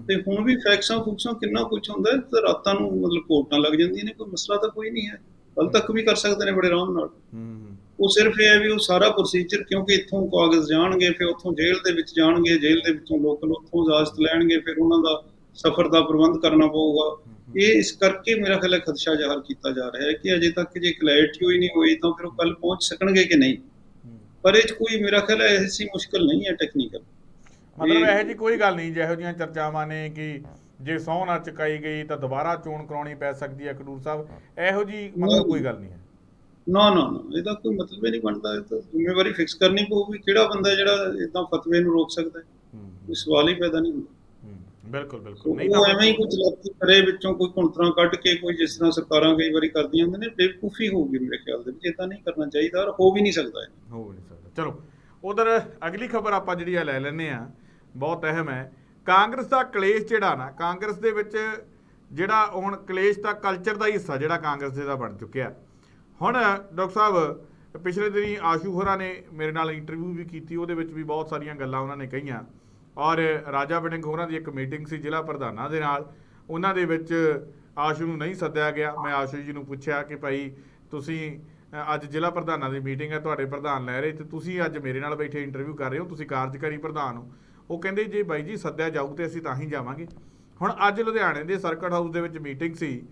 ਤੇ ਹੁਣ ਵੀ ਫੈਕਸਾਂ ਫੁਕਸਾਂ ਕਿੰਨਾ ਕੁਝ ਹੁੰਦਾ ਤੇ ਰਾਤਾਂ ਨੂੰ ਮਤਲਬ ਕੋਰਟਾਂ ਲੱਗ ਜਾਂਦੀਆਂ ਨੇ ਕੋਈ ਮਸਲਾ ਤਾਂ ਕੋਈ ਨਹੀਂ ਹੈ। ਕੱਲ ਤੱਕ ਵੀ ਕਰ ਸਕਦੇ ਨੇ ਬੜੇ ਆਰਾਮ ਨਾਲ। ਉਹ ਸਿਰਫ ਇਹ ਹੈ ਵੀ ਉਹ ਸਾਰਾ ਪ੍ਰੋਸੀਜਰ ਕਿਉਂਕਿ ਇੱਥੋਂ ਕਾਗਜ਼ ਜਾਣਗੇ ਫਿਰ ਉੱਥੋਂ ਜੇਲ੍ਹ ਦੇ ਵਿੱਚ ਜਾਣਗੇ ਜੇਲ੍ਹ ਦੇ ਵਿੱਚੋਂ ਲੋਕਲ ਉੱਥੋਂ ਇਜਾਜ਼ਤ ਲੈਣਗੇ ਫਿਰ ਉਹਨਾਂ ਦਾ ਸਫ਼ਰ ਦਾ ਪ੍ਰਬੰਧ ਕਰਨਾ ਪਊਗਾ। ਇਹ ਇਸ ਕਰਕੇ ਮੇਰਾ ਖਿਆਲ ਹੈ ਖਦਸ਼ਾ ਜ਼ਾਹਰ ਕੀਤਾ ਜਾ ਰਿਹਾ ਹੈ ਕਿ ਅਜੇ ਤੱਕ ਜੇ ਕਲੈਰਿਟੀ ਹੋਈ ਨਹੀਂ ਹੋਈ ਤਾਂ ਫਿਰ ਉਹ ਕੱਲ ਪਹੁੰਚ ਸਕਣਗੇ ਕਿ ਨਹੀਂ? ਪਰ ਇਹ ਕੋਈ ਮੇਰਾ ਖਿਆਲ ਹੈ ਐਸੀ ਮੁਸ਼ਕਲ ਨਹੀਂ ਹੈ ਟੈਕਨੀਕਲ ਮਤਲਬ ਇਹੋ ਜੀ ਕੋਈ ਗੱਲ ਨਹੀਂ ਜਿਹੋ ਜੀਆਂ ਚਰਚਾਵਾਂ ਨੇ ਕਿ ਜੇ ਸਹੁੰ ਨਾ ਚੁਕਾਈ ਗਈ ਤਾਂ ਦੁਬਾਰਾ ਚੋਣ ਕਰਾਉਣੀ ਪੈ ਸਕਦੀ ਹੈ ਖਡੂਰ ਸਾਹਿਬ। ਇਹੋ ਜੀ ਮਤਲਬ ਕੋਈ ਗੱਲ ਨਹੀਂ ਹੈ। ਨਾ ਨਾ ਨਾ ਇਹਦਾ ਕੋਈ ਮਤਲਬ ਹੀ ਨਹੀਂ ਬਣਦਾ। ਇਹ ਤਾਂ ਜ਼ਿੰਮੇਵਾਰੀ ਫਿਕਸ ਕਰਨੀ ਪਊਗੀ। ਕਿਹੜਾ ਬੰਦਾ ਜਿਹੜਾ ਇਦਾਂ ਫਤਵੇ ਨੂੰ ਰੋਕ ਸਕਦਾ ਹੈ। ਕੋਈ ਸਵਾਲ ਹੀ ਪੈਦਾ ਨਹੀਂ ਹੁੰਦਾ। ਬਿਲਕੁਲ ਬਿਲਕੁਲ। ਨਹੀਂ ਤਾਂ ਐਵੇਂ ਹੀ ਕੁਝ ਲੱਤੀ ਕਰੇ ਵਿੱਚੋਂ ਕੋਈ ਕੁੰਤਰਾ ਕੱਢ ਕੇ ਕੋਈ ਜਿਸ ਤਰ੍ਹਾਂ ਸਰਕਾਰਾਂ ਕਈ ਵਾਰੀ ਕਰਦੀਆਂ ਹੁੰਦੀਆਂ ਨੇ ਬੇਵਕੂਫੀ ਹੋਊਗੀ ਮੇਰੇ ਖਿਆਲ ਦੇ ਵਿੱਚ ਇਦਾਂ ਨਹੀਂ ਕਰਨਾ ਚਾਹੀਦਾ ਔਰ ਹੋ ਵੀ ਨਹੀਂ ਸਕਦਾ। ਹੋ ਨਹੀਂ ਸਕਦਾ। ਚਲੋ ਉਧਰ ਅਗਲੀ ਖਬਰ ਆਪਾਂ ਜਿਹੜੀ ਆ ਲੈ ਲੈਨੇ ਆ ਬਹੁਤ ਅਹਿਮ ਹੈ। ਕਾਂਗਰਸ ਦਾ ਕਲੇਸ਼ ਜਿਹੜਾ ਨਾ ਕਾਂਗਰਸ ਦੇ ਵਿੱਚ ਜਿਹੜਾ ਹੁਣ ਕਲੇਸ਼ ਦਾ ਕਲਚਰ ਦਾ ਹਿੱਸਾ ਜਿਹੜਾ ਕਾਂਗਰਸ ਦੇ ਦਾ ਬਣ ਚੁੱਕਿਆ। ਹੁਣ ਡਾਕਟਰ ਸਾਹਿਬ ਪਿਛਲੇ ਦਿਨੀ ਆਸ਼ੂ ਹੋਰਾਂ ਨੇ ਮੇਰੇ ਨਾਲ ਇੰਟਰਵਿਊ ਵੀ ਕੀਤੀ ਉਹਦੇ ਵਿੱਚ ਵੀ ਬਹੁਤ ਸਾਰੀਆਂ ਗੱਲਾਂ ਉਹਨਾਂ ਨੇ ਕਹੀਆਂ। ਔਰ ਰਾਜਾ ਵੜਿੰਗ ਹੋਰਾਂ ਦੀ ਇੱਕ ਮੀਟਿੰਗ ਸੀ ਜ਼ਿਲ੍ਹਾ ਪ੍ਰਧਾਨਾਂ ਦੇ ਨਾਲ। ਉਹਨਾਂ ਦੇ ਵਿੱਚ ਆਸ਼ੂ ਨੂੰ ਨਹੀਂ ਸੱਦਿਆ ਗਿਆ। ਮੈਂ ਆਸ਼ੂ ਜੀ ਨੂੰ ਪੁੱਛਿਆ ਕਿ ਭਾਈ, ਤੁਸੀਂ ਅੱਜ ਜ਼ਿਲ੍ਹਾ ਪ੍ਰਧਾਨਾਂ ਦੀ ਮੀਟਿੰਗ ਹੈ, ਤੁਹਾਡੇ ਪ੍ਰਧਾਨ ਲੈ ਰਹੇ ਤੇ ਤੁਸੀਂ ਅੱਜ ਮੇਰੇ ਨਾਲ ਬੈਠੇ ਇੰਟਰਵਿਊ ਕਰ ਰਹੇ ਹੋ, ਤੁਸੀਂ ਕਾਰਜਕਾਰੀ ਪ੍ਰਧਾਨ ਹੋ। ਉਹ ਕਹਿੰਦੇ, ਜੇ ਬਾਈ ਜੀ ਸੱਦਿਆ ਜਾਊ ਤੇ ਅਸੀਂ ਤਾਂ ਹੀ ਜਾਵਾਂਗੇ। ਹੁਣ ਅੱਜ ਲੁਧਿਆਣੇ ਦੇ ਸਰਕਟ ਹਾਊਸ ਦੇ ਵਿੱਚ ਮੀਟਿੰਗ ਸੀ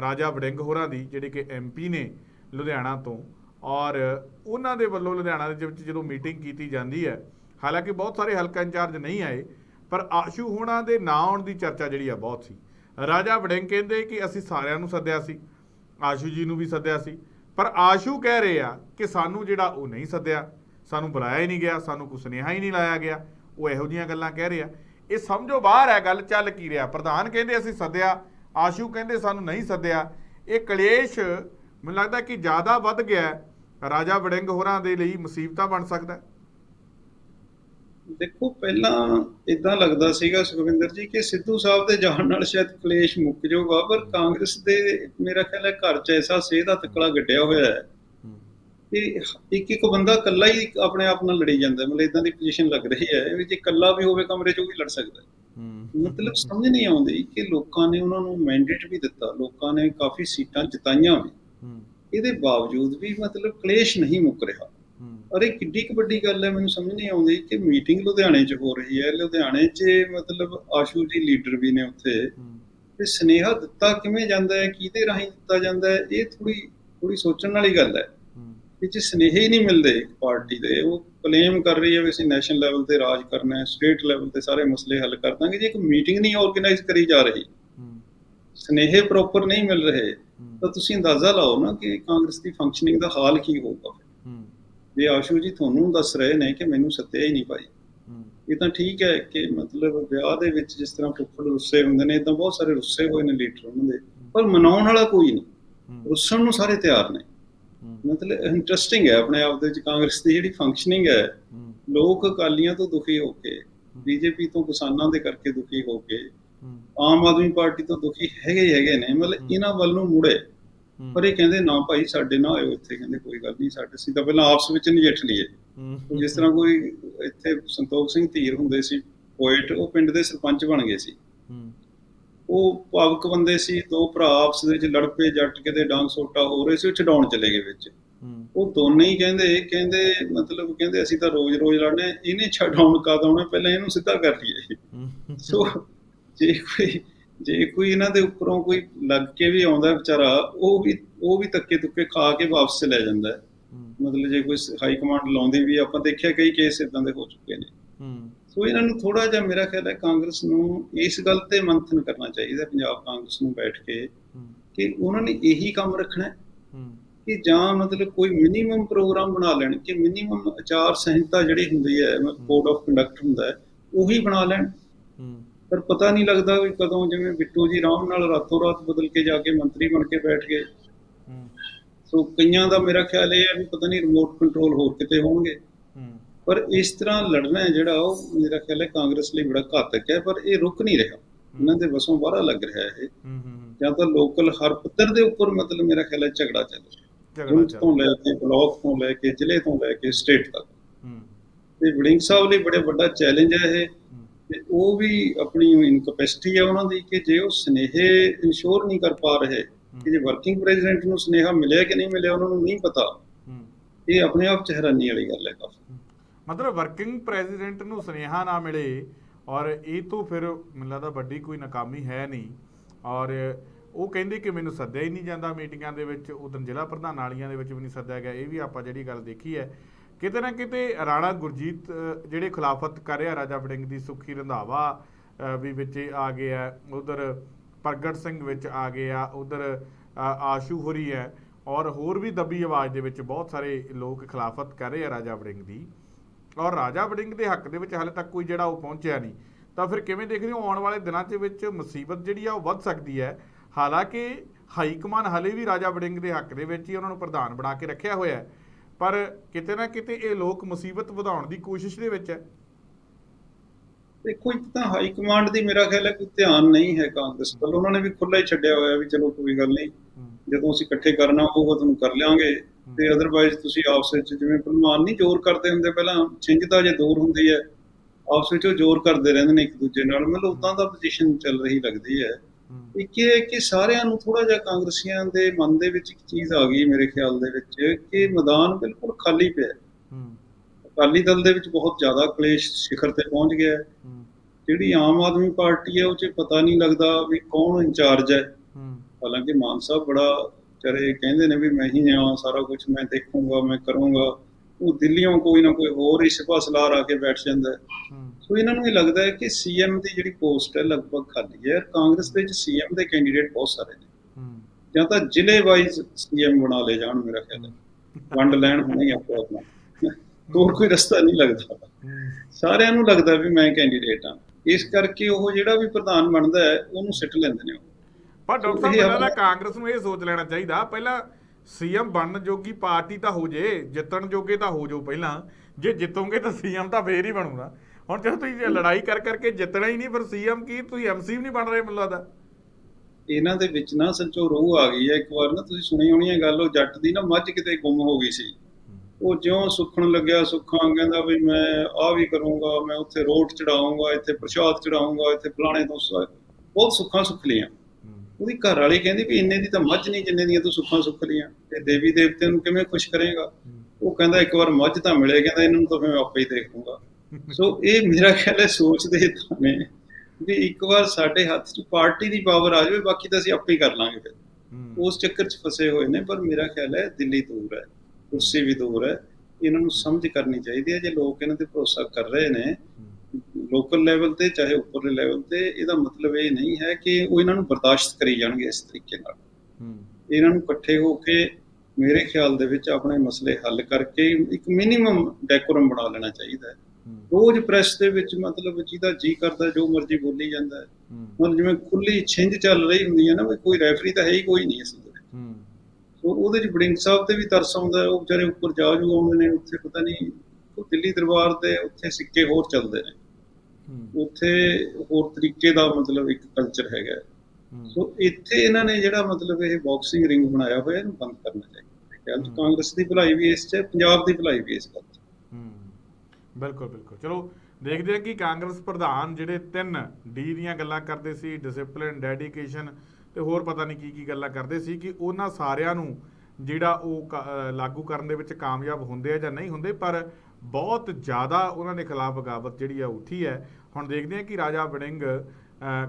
ਰਾਜਾ ਵੜਿੰਗ ਹੋਰਾਂ ਦੀ, ਜਿਹੜੇ ਕਿ ਐਮਪੀ ਨੇ ਲੁਧਿਆਣਾ ਤੋਂ। ਔਰ ਉਹਨਾਂ ਦੇ ਵੱਲੋਂ ਲੁਧਿਆਣਾ ਦੇ ਵਿੱਚ ਜਦੋਂ ਮੀਟਿੰਗ ਕੀਤੀ ਜਾਂਦੀ ਹੈ ਹਾਲਾਂਕਿ ਬਹੁਤ ਸਾਰੇ ਹਲਕਾ ਇੰਚਾਰਜ ਨਹੀਂ ਆਏ, ਪਰ ਆਸ਼ੂ ਹੋਣਾ ਦੇ ਨਾਂ ਆਉਣ ਦੀ ਚਰਚਾ ਜਿਹੜੀ ਆ ਬਹੁਤ ਸੀ। ਰਾਜਾ ਵੜਿੰਗ ਕਹਿੰਦੇ ਕਿ ਅਸੀਂ ਸਾਰਿਆਂ ਨੂੰ ਸੱਦਿਆ ਸੀ, ਆਸ਼ੂ ਜੀ ਨੂੰ ਵੀ ਸੱਦਿਆ ਸੀ, ਪਰ ਆਸ਼ੂ ਕਹਿ ਰਹੇ ਆ ਕਿ ਸਾਨੂੰ ਜਿਹੜਾ ਉਹ ਨਹੀਂ ਸੱਦਿਆ, ਸਾਨੂੰ ਬੁਲਾਇਆ ਹੀ ਨਹੀਂ ਗਿਆ, ਸਾਨੂੰ ਕੋਈ ਸੁਨੇਹਾ ਹੀ ਨਹੀਂ ਲਾਇਆ ਗਿਆ, ਉਹ ਇਹੋ ਜੀਆਂ ਗੱਲਾਂ ਕਹਿ ਰਿਹਾ ਇਹ ਸਮਝੋ ਬਾਹਰ ਹੈ ਗੱਲ, ਚੱਲ ਕੀ ਰਿਹਾ? ਪ੍ਰਧਾਨ ਕਹਿੰਦੇ ਅਸੀਂ ਸੱਦਿਆ, ਆਸ਼ੂ ਕਹਿੰਦੇ ਸਾਨੂੰ ਨਹੀਂ ਸੱਦਿਆ। ਇਹ ਕਲੇਸ਼, ਮੈਨੂੰ ਲੱਗਦਾ ਕਿ ਜ਼ਿਆਦਾ ਵੱਧ ਗਿਆ ਰਾਜਾ ਵੜਿੰਗ ਹੋਰਾਂ ਦੇ ਲਈ ਮੁਸੀਬਤਾਂ ਬਣ ਸਕਦਾ। ਦੇਖੋ ਪਹਿਲਾਂ ਇਦਾਂ ਲੱਗਦਾ ਸੀਗਾ ਸੁਖਵਿੰਦਰ ਜੀ ਕਿ ਸਿੱਧੂ ਸਾਹਿਬ ਦੇ ਜਾਣ ਨਾਲ ਸ਼ਾਇਦ ਕਲੇਸ਼ ਮੁੱਕ ਜਾਊਗਾ ਪਰ ਕਾਂਗਰਸ ਦੇ ਮੇਰਾ ਖਿਆਲ ਹੈ ਘਰ 'ਚ ਐਸਾ ਸੇਹ ਦਾ ਤਕੜਾ ਗੱਡਿਆ ਹੋਇਆ ਹੈ ਕਿ ਇੱਕ ਇੱਕ ਬੰਦਾ ਇਕੱਲਾ ਹੀ ਆਪਣੇ ਆਪ ਨਾਲ ਲੜੀ ਜਾਂਦਾ। ਮਤਲਬ ਇਦਾਂ ਦੀ ਪੋਜੀਸ਼ਨ ਲੱਗ ਰਹੀ ਹੈ ਵੀ ਜੇ ਇਕੱਲਾ ਵੀ ਹੋਵੇ ਕਮਰੇ 'ਚ ਉਹ ਵੀ ਲੜ ਸਕਦਾ ਹੈ। ਮਤਲਬ ਸਮਝ ਨਹੀਂ ਆਉਂਦੀ ਕਿ ਲੋਕਾਂ ਨੇ ਉਹਨਾਂ ਨੂੰ ਮੈਂਡੇਟ ਵੀ ਦਿੱਤਾ ਲੋਕਾਂ ਨੇ ਕਾਫੀ ਸੀਟਾਂ ਜਿਤਾਈਆਂ ਵੀ। ਇਹਦੇ ਬਾਵਜੂਦ ਵੀ ਮਤਲਬ ਕਲੇਸ਼ ਨਹੀਂ ਮੁੱਕ ਰਿਹਾ। ਅਰੇ ਕਿੱਡੀ ਕੁ ਵੱਡੀ ਗੱਲ ਹੈ, ਮੈਨੂੰ ਸਮਝ ਨਹੀਂ ਆਉਂਦੀ ਕਿ ਮੀਟਿੰਗ ਲੁਧਿਆਣੇ 'ਚ ਹੋ ਰਹੀ ਹੈ। ਲੁਧਿਆਣੇ 'ਚ ਮਤਲਬ ਆਸ਼ੂ ਜੀ ਲੀਡਰ ਵੀ ਨੇ ਉੱਥੇ। ਤੇ ਸਨੇਹਾ ਦਿੱਤਾ ਕਿਵੇਂ ਜਾਂਦਾ ਹੈ, ਕਿਹਦੇ ਰਾਹੀਂ ਦਿੱਤਾ ਜਾਂਦਾ ਹੈ, ਇਹ ਥੋੜੀ ਥੋੜੀ ਸੋਚਣ ਵਾਲੀ ਗੱਲ ਹੈ। ਇਹ 'ਚ ਸਨੇਹੇ ਹੀ ਨਹੀਂ ਮਿਲਦੇ ਇੱਕ ਪਾਰਟੀ ਦੇ। ਉਹ ਕਲੇਮ ਕਰ ਰਹੀ ਹੈ ਵੀ ਅਸੀਂ ਨੈਸ਼ਨਲ ਲੈਵਲ ਤੇ ਰਾਜ ਕਰਨਾ ਹੈ ਸਟੇਟ ਲੈਵਲ ਤੇ ਸਾਰੇ ਮਸਲੇ ਹੱਲ ਕਰ ਦਾਂਗੇ। ਜੇ ਇੱਕ ਮੀਟਿੰਗ ਨਹੀਂ ਆਰਗੇਨਾਈਜ਼ ਕਰੀ ਜਾ ਰਹੀ, ਸਨੇਹੇ ਪ੍ਰੋਪਰ ਨਹੀਂ ਮਿਲ ਰਹੇ, ਤਾਂ ਤੁਸੀਂ ਅੰਦਾਜ਼ਾ ਲਾਓ ਨਾ ਕਿ ਕਾਂਗਰਸ ਦੀ ਫੰਕਸ਼ਨਿੰਗ ਦਾ ਹਾਲ ਕੀ ਹੋਊਗਾ। ਜੇ ਆਸ਼ੂ ਜੀ ਤੁਹਾਨੂੰ ਦੱਸ ਰਹੇ ਨੇ ਕਿ ਮੈਨੂੰ ਸੱਤਿਆ ਹੀ ਨਹੀਂ ਭਾਈ। ਇਹ ਤਾਂ ਠੀਕ ਹੈ ਕਿ ਮਤਲਬ ਵਿਆਹ ਦੇ ਵਿੱਚ ਜਿਸ ਤਰ੍ਹਾਂ ਫੁੱਫੜ ਰੁੱਸੇ ਹੁੰਦੇ ਨੇ ਇਦਾਂ ਬਹੁਤ ਸਾਰੇ ਰੁੱਸੇ ਹੋਏ ਨੇ ਲੀਡਰ ਉਹਨਾਂ ਦੇ। ਪਰ ਮਨਾਉਣ ਵਾਲਾ ਕੋਈ ਨਹੀਂ। ਰੁੱਸਣ ਨੂੰ ਸਾਰੇ ਤਿਆਰ ਨੇ। ਮਤਲਬ ਇੰਟਰਸਟਿੰਗ ਹੈ ਆਪਣੇ ਆਪ ਦੇ ਵਿੱਚ ਕਾਂਗਰਸ ਦੀ ਜਿਹੜੀ ਫੰਕਸ਼ਨਿੰਗ ਹੈ। ਲੋਕ ਅਕਾਲੀਆਂ ਤੋਂ ਦੁਖੀ ਹੋ ਕੇ ਬੀਜੇਪੀ ਤੋਂ ਕਿਸਾਨਾਂ ਦੇ ਕਰਕੇ ਦੁਖੀ ਹੋ ਕੇ ਆਮ ਆਦਮੀ ਪਾਰਟੀ ਤੋਂ ਦੁਖੀ ਹੈਗੇ ਹੀ ਹੈਗੇ ਨੇ। ਮਤਲਬ ਇਹਨਾਂ ਵੱਲ ਨੂੰ ਮੁੜੇ। ਪਰ ਇਹ ਕਹਿੰਦੇ ਨਾ ਭਾਈ ਸਾਡੇ ਨਾ ਆਇਓ ਇੱਥੇ। ਕਹਿੰਦੇ ਕੋਈ ਗੱਲ ਨਹੀਂ ਸਾਡੇ ਅਸੀਂ ਤਾਂ ਪਹਿਲਾਂ ਆਪਸ ਵਿੱਚ ਨਜਿੱਠ ਲਈਏ। ਜਿਸ ਤਰ੍ਹਾਂ ਕੋਈ ਇੱਥੇ ਸੰਤੋਖ ਸਿੰਘ ਧੀਰ ਹੁੰਦੇ ਸੀ ਪੋਇਟ ਉਹ ਪਿੰਡ ਦੇ ਸਰਪੰਚ ਬਣ ਗਏ ਸੀ। ਉਹ ਭਾਵਕ ਬੰਦੇ ਸੀ ਦੋ ਭਰਾ ਆਪਸ ਦੇ ਵਿੱਚ ਲੜ ਪਏ ਜੱਟ ਕਿਤੇ ਡਾਂਗ ਸੋਟਾ ਹੋ ਰਹੇ ਸੀ ਉਹ ਛਡਾਉਣ ਚਲੇ ਗਏ ਵਿੱਚ। ਉਹ ਦੋਨੇ ਹੀ ਕਹਿੰਦੇ ਕਹਿੰਦੇ ਮਤਲਬ ਕਹਿੰਦੇ ਅਸੀਂ ਤਾਂ ਰੋਜ਼-ਰੋਜ਼ ਲੜਨੇ ਇਹਨੇ ਛਡਾਉਣ ਕਦ ਆਉਣਾ? ਪਹਿਲਾਂ ਇਹਨੂੰ ਸਿੱਧਾ ਕਰ ਲਈਏ। ਸੋ ਜੇ ਕੋਈ ਜੇ ਕੋਈ ਇਹਨਾਂ ਦੇ ਉੱਪਰੋਂ ਕੋਈ ਲੱਗ ਕੇ ਵੀ ਆਉਂਦਾ ਵਿਚਾਰਾ ਉਹ ਵੀ ਉਹ ਵੀ ਤੱਕੇ ਤੁੱਕੇ ਖਾ ਕੇ ਵਾਪਸ ਚਲੇ ਜਾਂਦਾ ਹੈ। ਮਤਲਬ ਜੇ ਕੋਈ ਹਾਈ ਕਮਾਂਡ ਲਾਉਂਦੀ ਵੀ ਆਪਾਂ ਦੇਖਿਆ ਕਈ ਕੇਸ ਇਦਾਂ ਦੇ ਹੋ ਚੁੱਕੇ ਨੇ। ਸੋ ਇਹਨਾਂ ਨੂੰ ਥੋੜਾ ਜਿਹਾ ਮੇਰਾ ਖਿਆਲ ਹੈ ਕਾਂਗਰਸ ਨੂੰ ਇਸ ਗੱਲ ਤੇ ਮੰਥਨ ਕਰਨਾ ਚਾਹੀਦਾ ਪੰਜਾਬ ਕਾਂਗਰਸ ਨੂੰ ਬੈਠ ਕੇ ਕਿ ਉਹਨਾਂ ਨੇ ਇਹੀ ਕੰਮ ਰੱਖਣਾ ਹੈ ਕਿ ਜਾਂ ਮਤਲਬ ਕੋਈ ਮਿਨੀਮਮ ਪ੍ਰੋਗਰਾਮ ਬਣਾ ਲੈਣ ਕਿ ਮਿਨੀਮਮ ਆਚਾਰ ਸੰਹਿਤਾ ਜਿਹੜੀ ਹੁੰਦੀ ਹੈ ਕੋਡ ਆਫ ਕੰਡਕਟ ਹੁੰਦਾ ਹੈ ਉਹੀ ਬਣਾ ਲੈਣ। ਪਰ ਪਤਾ ਨਹੀਂ ਲੱਗਦਾ ਵੀ ਕਦੋਂ ਜਿਵੇਂ ਬਿੱਟੂ ਜੀ ਰਾਮ ਨਾਲ ਰਾਤੋਂ ਰਾਤ ਬਦਲ ਕੇ ਜਾ ਕੇ ਮੰਤਰੀ ਬਣ ਕੇ ਬੈਠ ਗਏ। ਸੋ ਕਈਆਂ ਦਾ ਮੇਰਾ ਖਿਆਲ ਇਹ ਹੈ ਵੀ ਪਤਾ ਨਹੀਂ ਰਿਮੋਟ ਕੰਟਰੋਲ ਹੋਰ ਕਿਤੇ ਹੋਣਗੇ। ਪਰ ਇਸ ਤਰ੍ਹਾਂ ਲੜਨਾ ਹੈ ਜਿਹੜਾ ਉਹ ਮੇਰਾ ਖਿਆਲ ਹੈ ਕਾਂਗਰਸ ਲਈ ਬੜਾ ਘਾਤਕ ਹੈ ਪਰ ਇਹ ਰੁਕ ਨਹੀਂ ਰਿਹਾ। ਇਹਨਾਂ ਦੇ ਵਸੋਂ ਬਾਹਰ ਲੱਗ ਰਿਹਾ ਹੈ ਇਹ ਜਾਂ ਤਾਂ ਲੋਕਲ ਹਰ ਪੱਧਰ ਦੇ ਉੱਪਰ ਮਤਲਬ ਮੇਰਾ ਖਿਆਲ ਹੈ ਝਗੜਾ ਚੱਲ ਰਿਹਾ। ਯੂਥ ਤੋਂ ਲੈ ਕੇ ਬਲਾਕ ਤੋਂ ਲੈ ਕੇ ਜ਼ਿਲ੍ਹੇ ਤੋਂ ਲੈ ਕੇ ਸਟੇਟ ਤੱਕ। ਤੇ ਵੜਿੰਗ ਸਾਹਿਬ ਲਈ ਬੜੇ ਵੱਡਾ ਚੈਲੰਜ ਹੈ ਇਹ। ਤੇ ਉਹ ਵੀ ਆਪਣੀ ਇਨਕੈਪੈਸਿਟੀ ਹੈ ਉਹਨਾਂ ਦੀ ਕਿ ਜੇ ਉਹ ਸਨੇਹੇ ਇਨਸ਼ੋਰ ਨਹੀਂ ਕਰ ਪਾ ਰਹੇ ਕਿ ਜੇ ਵਰਕਿੰਗ ਪ੍ਰੈਜ਼ੀਡੈਂਟ ਨੂੰ ਸਨੇਹਾ ਮਿਲਿਆ ਕਿ ਨਹੀਂ ਮਿਲਿਆ ਉਹਨਾਂ ਨੂੰ ਨਹੀਂ ਪਤਾ ਇਹ ਆਪਣੇ ਆਪ ਚ ਹੈਰਾਨੀ ਵਾਲੀ ਗੱਲ ਹੈ ਕਾਫੀ। ਮਤਲਬ ਵਰਕਿੰਗ ਪ੍ਰੈਜ਼ੀਡੈਂਟ ਨੂੰ ਸੁਨੇਹਾ ਨਾ ਮਿਲੇ ਔਰ ਇਹ ਤੋਂ ਫਿਰ ਮੈਨੂੰ ਲੱਗਦਾ ਵੱਡੀ ਕੋਈ ਨਾਕਾਮੀ ਹੈ ਨਹੀਂ ਔਰ ਉਹ ਕਹਿੰਦੇ ਕਿ ਮੈਨੂੰ ਸੱਦਿਆ ਹੀ ਨਹੀਂ ਜਾਂਦਾ ਮੀਟਿੰਗਾਂ ਦੇ ਵਿੱਚ ਉਦੋਂ ਜ਼ਿਲ੍ਹਾ ਪ੍ਰਧਾਨ ਵਾਲੀਆਂ ਦੇ ਵਿੱਚ ਵੀ ਨਹੀਂ ਸੱਦਿਆ ਗਿਆ ਇਹ ਵੀ ਆਪਾਂ ਜਿਹੜੀ ਗੱਲ ਦੇਖੀ ਹੈ ਕਿਤੇ ਨਾ ਕਿਤੇ ਰਾਣਾ ਗੁਰਜੀਤ ਜਿਹੜੇ ਖਿਲਾਫਤ ਕਰ ਰਿਹਾ ਰਾਜਾ ਵੜਿੰਗ ਦੀ ਸੁਖੀ ਰੰਧਾਵਾ ਵੀ ਵਿੱਚ ਆ ਗਿਆ ਉਧਰ ਪ੍ਰਗਟ ਸਿੰਘ ਵਿੱਚ ਆ ਗਿਆ, ਉਧਰ ਆਸ਼ੂ ਹੋਰੀ ਹੈ, ਔਰ ਹੋਰ ਵੀ ਦੱਬੀ ਆਵਾਜ਼ ਦੇ ਵਿੱਚ ਬਹੁਤ ਸਾਰੇ ਲੋਕ ਖਿਲਾਫਤ ਕਰ ਰਹੇ ਆ ਰਾਜਾ ਵੜਿੰਗ ਦੀ। ਔਰ ਰਾਜਾ ਵੜਿੰਗ ਦੇ ਹੱਕ ਦੇ ਵਿੱਚ ਹਾਲੇ ਤੱਕ ਕੋਈ ਜਿਹੜਾ ਉਹ ਪਹੁੰਚਿਆ ਨਹੀਂ। ਤਾਂ ਫਿਰ ਕਿਵੇਂ ਦੇਖਦੇ ਹੋ, ਆਉਣ ਵਾਲੇ ਦਿਨਾਂ ਦੇ ਵਿੱਚ ਮੁਸੀਬਤ ਜਿਹੜੀ ਆ ਉਹ ਵੱਧ ਸਕਦੀ ਹੈ? ਹਾਲਾਂਕਿ ਹਾਈ ਕਮਾਨ ਹਲੇ ਵੀ ਰਾਜਾ ਵੜਿੰਗ ਦੇ ਹੱਕ ਦੇ ਵਿੱਚ ਹੀ ਉਹਨਾਂ ਨੂੰ ਪ੍ਰਧਾਨ ਬਣਾ ਕੇ ਰੱਖਿਆ ਹੋਇਆ ਹੈ। ਪਰ ਕਿਤੇ ਨਾ ਕਿਤੇ ਇਹ ਲੋਕ ਮੁਸੀਬਤ ਵਧਾਉਣ ਦੀ ਕੋਸ਼ਿਸ਼ ਦੇ ਵਿੱਚ ਹੈ। ਦੇਖੋ ਇੱਕ ਤਾਂ ਹਾਈ ਕਮਾਂਡ ਦੀ ਮੇਰਾ ਖਿਆਲ ਹੈ ਕੋਈ ਧਿਆਨ ਨਹੀਂ ਹੈ ਕਾਂਗਰਸ ਵੱਲ। ਉਹਨਾਂ ਨੇ ਵੀ ਖੁੱਲਾ ਹੀ ਛੱਡਿਆ ਹੋਇਆ ਵੀ ਚਲੋ ਕੋਈ ਗੱਲ ਨਹੀਂ। ਜਦੋਂ ਅਸੀਂ ਇਕੱਠੇ ਕਰਨਾ ਹੋਊਗਾ ਤੁਹਾਨੂੰ ਕਰ ਲਿਆਂਗੇ। ਤੇ ਅਦਰਵਾਈਜ਼ ਤੁਸੀਂ ਆਪਸ ਵਿੱਚ ਜਿਵੇਂ ਭਲਵਾਨ ਨਹੀਂ ਜ਼ੋਰ ਕਰਦੇ ਹੁੰਦੇ ਪਹਿਲਾਂ ਛਿੰਝਤਾ ਜੇ ਦੂਰ ਹੁੰਦੀ ਹੈ। ਆਪਸ ਵਿੱਚ ਉਹ ਜ਼ੋਰ ਕਰਦੇ ਰਹਿੰਦੇ ਨੇ ਇੱਕ ਦੂਜੇ ਨਾਲ। ਮਤਲਬ ਉਦਾਂ ਦਾ ਪੋਜੀਸ਼ਨ ਚੱਲ ਰਹੀ ਲੱਗਦੀ ਹੈ। ਇੱਕ ਇਹ ਕਿ ਸਾਰਿਆਂ ਨੂੰ ਥੋੜਾ ਜਿਹਾ ਕਾਂਗਰਸੀਆਂ ਦੇ ਮਨ ਦੇ ਵਿੱਚ ਇੱਕ ਚੀਜ਼ ਆ ਗਈ ਮੇਰੇ ਖਿਆਲ ਦੇ ਵਿੱਚ ਕਿ ਮੈਦਾਨ ਬਿਲਕੁਲ ਖਾਲੀ ਪਿਆ ਹੈ। ਅਕਾਲੀ ਦਲ ਦੇ ਵਿੱਚ ਬਹੁਤ ਜ਼ਿਆਦਾ ਕਲੇਸ਼ ਸਿਖਰ ਤੇ ਪਹੁੰਚ ਗਿਆ ਹੈ। ਜਿਹੜੀ ਆਮ ਆਦਮੀ ਪਾਰਟੀ ਹੈ ਉਹ 'ਚ ਪਤਾ ਨਹੀਂ ਲੱਗਦਾ ਵੀ ਕੌਣ ਇੰਚਾਰਜ ਹੈ। ਹਾਲਾਂਕਿ ਮਾਨ ਸਾਹਿਬ ਬੜਾ ਚਰੇ ਕਹਿੰਦੇ ਨੇ ਵੀ ਮੈਂ ਹੀ ਆ ਸਾਰਾ ਕੁਝ ਮੈਂ ਦੇਖੂੰਗਾ ਮੈਂ ਕਰੂੰਗਾ। ਉਹ ਦਿੱਲੀੋਂ ਕੋਈ ਨਾ ਕੋਈ ਹੋਰ ਹੀ ਸਿਪਾ ਸਲਾਰ ਆ ਕੇ ਬੈਠ ਜਾਂਦਾ ਹੈ। ਸੋ ਇਹਨਾਂ ਨੂੰ ਇਹ ਲੱਗਦਾ ਹੈ ਕਿ ਸੀਐਮ ਦੀ ਜਿਹੜੀ ਪੋਸਟ ਹੈ ਲਗਭਗ ਖਾਲੀ ਹੈ। ਕਾਂਗਰਸ ਦੇ ਵਿੱਚ ਸੀਐਮ ਦੇ ਕੈਂਡੀਡੇਟ ਬਹੁਤ ਸਾਰੇ ਨੇ। ਜਾਂ ਤਾਂ ਜ਼ਿਲ੍ਹੇ ਵਾਈਜ਼ ਸੀਐਮ ਬਣਾ ਲਏ ਜਾਣ ਮੇਰਾ ਖਿਆਲ ਹੈ। ਵੰਡ ਲੈਣ ਹੋਣੀ ਆਪੋ ਆਪਣਾ। ਹੋਰ ਕੋਈ ਰਸਤਾ ਨਹੀਂ ਲੱਗਦਾ। ਸਾਰਿਆਂ ਨੂੰ ਲੱਗਦਾ ਵੀ ਮੈਂ ਕੈਂਡੀਡੇਟ ਹਾਂ। ਇਸ ਕਰਕੇ ਉਹ ਜਿਹੜਾ ਵੀ ਪ੍ਰਧਾਨ ਬਣਦਾ ਹੈ ਉਹਨੂੰ ਸਿੱਟ ਲੈਂਦੇ ਨੇ ਉਹ। ਪਰ ਡਾਕਟਰ ਸਾਹਿਬ ਲੱਗਦਾ ਕਾਂਗਰਸ ਨੂੰ ਇਹ ਸੋਚ ਲੈਣਾ ਚਾਹੀਦਾ। ਪਹਿਲਾਂ ਸੀਐਮ ਬਣਨ ਜੋਗੀ ਪਾਰਟੀ ਤਾਂ ਹੋ ਜੇ ਜਿੱਤਣ ਜੋਗੇ ਤਾਂ ਹੋ ਜਾਓ ਪਹਿਲਾਂ। ਜੇ ਜਿੱਤੋਗੇ ਤਾਂ ਸੀਐਮ ਤਾਂ ਫੇਰ ਹੀ ਬਣੂਗਾ। ਹੁਣ ਜਦੋਂ ਤੁਸੀਂ ਲੜਾਈ ਕਰ ਕਰਕੇ ਜਿੱਤਣਾ ਹੀ ਨਹੀਂ, ਫਿਰ ਸੀਐਮ ਕੀ, ਤੁਸੀਂ ਐਮਸੀ ਵੀ ਨਹੀਂ ਬਣ ਰਹੇ ਮੈਨੂੰ ਲੱਗਦਾ। ਇਹਨਾਂ ਦੇ ਵਿੱਚ ਨਾ ਸੱਚੋ ਰੂਹ ਆ ਗਈ ਹੈ, ਇੱਕ ਵਾਰ ਨਾ ਤੁਸੀਂ ਸੁਣੀ ਹੋਣੀ ਹੈ ਗੱਲ, ਉਹ ਜੱਟ ਦੀ ਨਾ ਮੱਝ ਕਿਤੇ ਗੁੰਮ ਹੋ ਗਈ ਸੀ। ਉਹ ਜਿਉਂ ਸੁੱਖਣ ਲੱਗਿਆ, ਸੁੱਖਾਂ ਕਹਿੰਦਾ ਵੀ ਮੈਂ ਆਹ ਵੀ ਕਰੂੰਗਾ, ਮੈਂ ਉੱਥੇ ਰੋਟ ਚੜਾਉਂਗਾ, ਇੱਥੇ ਪ੍ਰਸ਼ਾਦ ਚੜਾਉਂਗਾ, ਇੱਥੇ ਫਲਾਣੇ ਤੋਂ ਬਹੁਤ ਸੁੱਖਾਂ ਸੁੱਖ ਲਈਆਂ। ਉਹਦੀ ਘਰ ਵਾਲੀ ਕਹਿੰਦੀ ਵੀ ਇੰਨੇ ਦੀ ਤਾਂ ਮੱਝ ਨਹੀਂ, ਜਿੰਨੇ ਦੀਆਂ ਤੂੰ ਸੁੱਖਾਂ ਸੁੱਖ ਲਈਆਂ। ਤੇ ਦੇਵੀ ਦੇਵਤੇ ਨੂੰ ਕਿਵੇਂ ਖੁਸ਼ ਕਰੇਗਾ? ਉਹ ਕਹਿੰਦਾ ਇੱਕ ਵਾਰ ਮੱਝ ਤਾਂ ਮਿਲੇ, ਕਹਿੰਦਾ ਇਹਨਾਂ ਨੂੰ ਤਾਂ ਮੈਂ ਆਪੇ ਹੀ ਦੇਖ ਲੂੰਗਾ ਸੋ ਇਹ ਮੇਰਾ ਖਿਆਲ ਹੈ ਸੋਚਦੇ ਇਦਾਂ ਨੇ ਵੀ ਇੱਕ ਵਾਰ ਸਾਡੇ ਹੱਥ 'ਚ ਪਾਰਟੀ ਦੀ ਪਾਵਰ ਆ ਜਾਵੇ ਬਾਕੀ ਤਾਂ ਅਸੀਂ ਆਪੇ ਹੀ ਕਰ ਲਾਂਗੇ ਫਿਰ। ਉਸ ਚੱਕਰ 'ਚ ਫਸੇ ਹੋਏ ਨੇ ਪਰ ਮੇਰਾ ਖਿਆਲ ਹੈ ਦਿੱਲੀ ਦੂਰ ਹੈ ਕੁਰਸੀ ਵੀ ਦੂਰ ਹੈ। ਇਹਨਾਂ ਨੂੰ ਸਮਝ ਕਰਨੀ ਚਾਹੀਦੀ ਹੈ ਜੇ ਲੋਕ ਇਹਨਾਂ ਤੇ ਭਰੋਸਾ ਕਰ ਰਹੇ ਨੇ ਲੋਕਲ ਲੈਵਲ ਤੇ ਚਾਹੇ ਉੱਪਰਲੇ ਲੈਵਲ ਤੇ ਇਹਦਾ ਮਤਲਬ ਇਹ ਨਹੀਂ ਹੈ ਕਿ ਉਹ ਇਹਨਾਂ ਨੂੰ ਬਰਦਾਸ਼ਤ ਕਰੀ ਜਾਣਗੇ ਇਸ ਤਰੀਕੇ ਨਾਲ। ਇਹਨਾਂ ਨੂੰ ਇਕੱਠੇ ਹੋ ਕੇ ਮੇਰੇ ਖਿਆਲ ਦੇ ਵਿੱਚ ਆਪਣੇ ਮਸਲੇ ਹੱਲ ਕਰਕੇ ਇੱਕ ਮਿਨੀਮਮ ਡੈਕੋਰਮ ਬਣਾ ਲੈਣਾ ਚਾਹੀਦਾ ਹੂੰ, ਰੋਜ਼ ਪ੍ਰੈਸ ਦੇ ਵਿੱਚ ਮਤਲਬ ਜਿਹਦਾ ਜੀ ਕਰਦਾ ਜੋ ਮਰਜ਼ੀ ਬੋਲੀ ਜਾਂਦਾ ਹੈ। ਹੂੰ, ਮਤਲਬ ਜਿਵੇਂ ਖੁੱਲੀ ਛਿੰਝ ਚੱਲ ਰਹੀ ਹੁੰਦੀ ਹੈ ਨਾ ਵੀ ਕੋਈ ਰੈਫਰੀ ਤਾਂ ਹੈ ਹੀ ਕੋਈ ਨਹੀਂ ਅਸਲ ਵਿੱਚ। ਹੂੰ, ਸੋ ਉਹਦੇ ਚ ਬੜਿੰਗ ਸਾਹਿਬ ਤੇ ਵੀ ਤਰਸ ਆਉਂਦਾ ਹੈ, ਉਹ ਵਿਚਾਰੇ ਉੱਪਰ ਜਾ ਜੂ ਆਉਂਦੇ ਨੇ ਉੱਥੇ ਪਤਾ ਨਹੀਂ ਉਹ ਦਿੱਲੀ ਦਰਬਾਰ ਦੇ ਉੱਥੇ ਸਿੱਕੇ ਹੋਰ ਚੱਲਦੇ ਨੇ। ਹੂੰ, ਉੱਥੇ ਹੋਰ ਤਰੀਕੇ ਦਾ ਮਤਲਬ ਇੱਕ ਕਲਚਰ ਹੈਗਾ ਹੈ। ਹੂੰ, ਸੋ ਇੱਥੇ ਇਹਨਾਂ ਨੇ ਜਿਹੜਾ ਮਤਲਬ ਇਹ ਬਾਕਸਿੰਗ ਰਿੰਗ ਬਣਾਇਆ ਹੋਇਆ ਇਹਨੂੰ ਬੰਦ ਕਰਨਾ ਚਾਹੀਦਾ ਹਮ। ਕਾਂਗਰਸ ਦੀ ਭਲਾਈ ਵੀ ਇਸ 'ਚ ਹੈ, ਪੰਜਾਬ ਦੀ ਭਲਾਈ ਵੀ ਇਸ 'ਚ ਹੂੰ। ਬਿਲਕੁਲ ਬਿਲਕੁਲ। ਚਲੋ, ਦੇਖਦੇ ਹਾਂ ਕਿ ਕਾਂਗਰਸ ਪ੍ਰਧਾਨ ਜਿਹੜੇ ਤਿੰਨ ਡੀ ਦੀਆਂ ਗੱਲਾਂ ਕਰਦੇ ਸੀ ਡਿਸਪਲਿਨ ਡੈਡੀਕੇਸ਼ਨ ਤੇ ਹੋਰ ਪਤਾ ਨਹੀਂ ਕੀ ਕੀ ਗੱਲਾਂ ਕਰਦੇ ਸੀ ਕਿ ਉਹਨਾਂ ਸਾਰਿਆਂ ਨੂੰ ਜਿਹੜਾ ਉਹ ਕ- ਲਾਗੂ ਕਰਨ ਦੇ ਵਿੱਚ ਕਾਮਯਾਬ ਹੁੰਦੇ ਆ ਜਾਂ ਨਹੀਂ ਹੁੰਦੇ, ਪਰ ਬਹੁਤ ਜ਼ਿਆਦਾ ਉਹਨਾਂ ਦੇ ਖਿਲਾਫ ਬਗਾਵਤ ਜਿਹੜੀ ਆ ਉੱਠੀ ਹੈ। ਹੁਣ ਦੇਖਦੇ ਹਾਂ ਕਿ ਰਾਜਾ ਵੜਿੰਗ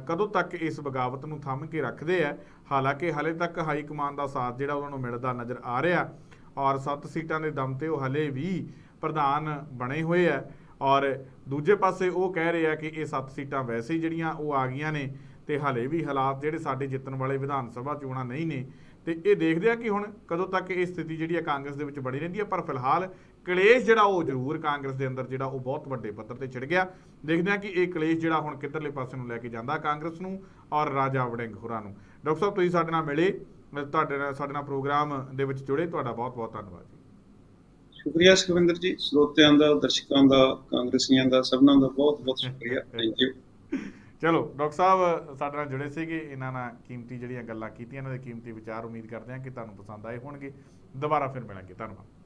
ਕਦੋਂ ਤੱਕ ਇਸ ਬਗਾਵਤ ਨੂੰ ਥੰਮ ਕੇ ਰੱਖਦੇ ਆ। ਹਾਲਾਂਕਿ ਹਲੇ ਤੱਕ ਹਾਈ ਕਮਾਨ ਦਾ ਸਾਥ ਜਿਹੜਾ ਉਹਨਾਂ ਨੂੰ ਮਿਲਦਾ ਨਜ਼ਰ ਆ ਰਿਹਾ, ਔਰ 7 ਸੀਟਾਂ ਦੇ ਦਮ ਤੇ ਉਹ ਹਲੇ ਵੀ ਪ੍ਰਧਾਨ ਬਣੇ ਹੋਏ ਆ। ਔਰ ਦੂਜੇ ਪਾਸੇ ਉਹ ਕਹਿ ਰਹੇ ਆ ਕਿ ਇਹ ਸੱਤ ਸੀਟਾਂ ਵੈਸੇ ਹੀ ਜਿਹੜੀਆਂ ਉਹ ਆ ਗਈਆਂ ਨੇ ਤੇ ਹਲੇ ਵੀ ਹਾਲਾਤ ਜਿਹੜੇ ਸਾਡੇ ਜਿੱਤਣ ਵਾਲੇ ਵਿਧਾਨ ਸਭਾ ਚੋਣਾਂ ਨਹੀਂ ਨੇ। ਤੇ ਇਹ ਦੇਖਦੇ ਆ ਕਿ ਹੁਣ ਕਦੋਂ ਤੱਕ ਇਹ ਸਥਿਤੀ ਜਿਹੜੀ ਆ ਕਾਂਗਰਸ ਦੇ ਵਿੱਚ ਬਣੀ ਰਹਿੰਦੀ ਹੈ ਪਰ ਫਿਲਹਾਲ ਕਲੇਸ਼ ਜਿਹੜਾ ਉਹ ਜ਼ਰੂਰ ਕਾਂਗਰਸ ਦੇ ਅੰਦਰ ਜਿਹੜਾ ਉਹ ਬਹੁਤ ਵੱਡੇ ਪੱਧਰ ਤੇ ਛਿੜ ਗਿਆ। ਦੇਖਦੇ ਆ ਕਿ ਇਹ ਕਲੇਸ਼ ਜਿਹੜਾ ਹੁਣ ਕਿੱਧਰਲੇ ਪਾਸੇ ਨੂੰ ਲੈ ਕੇ ਜਾਂਦਾ ਕਾਂਗਰਸ ਨੂੰ ਔਰ ਰਾਜਾ ਵੜਿੰਗ ਹੋਰਾਂ ਨੂੰ। ਡਾਕਟਰ ਸਾਹਿਬ, ਤੁਸੀਂ ਸਾਡੇ ਨਾਲ ਮਿਲੇ। ਤੁਹਾਡੇ ਨਾਲ ਸਾਡੇ ਨਾਲ ਪ੍ਰੋਗਰਾਮ ਦੇ ਵਿੱਚ ਜੁੜੇ। ਤੁਹਾਡਾ ਬਹੁਤ ਬਹੁਤ ਧੰਨਵਾਦ ਜੀ। ਸ਼ੁਕਰੀਆ ਸੁਖਵਿੰਦਰ ਜੀ, ਸਰੋਤਿਆਂ ਦਾ, ਦਰਸ਼ਕਾਂ ਦਾ, ਕਾਂਗਰਸੀਆਂ ਦਾ, ਸਭਨਾਂ ਦਾ ਬਹੁਤ ਬਹੁਤ ਸ਼ੁਕਰੀਆ। ਥੈਂਕ ਯੂ ਚਲੋ, ਡਾਕਟਰ ਸਾਹਿਬ, ਸਾਡੇ ਨਾਲ ਜੁੜੇ ਸੀਗੇ। ਇਹਨਾਂ ਨਾਲ ਕੀਮਤੀ ਜਿਹੜੀਆਂ ਗੱਲਾਂ ਕੀਤੀਆਂ, ਇਹਨਾਂ ਦੇ ਕੀਮਤੀ ਵਿਚਾਰ ਉਮੀਦ ਕਰਦੇ ਹਾਂ ਕਿ ਤੁਹਾਨੂੰ ਪਸੰਦ ਆਏ ਹੋਣਗੇ। ਦੁਬਾਰਾ ਫਿਰ ਮਿਲਾਂਗੇ। ਧੰਨਵਾਦ।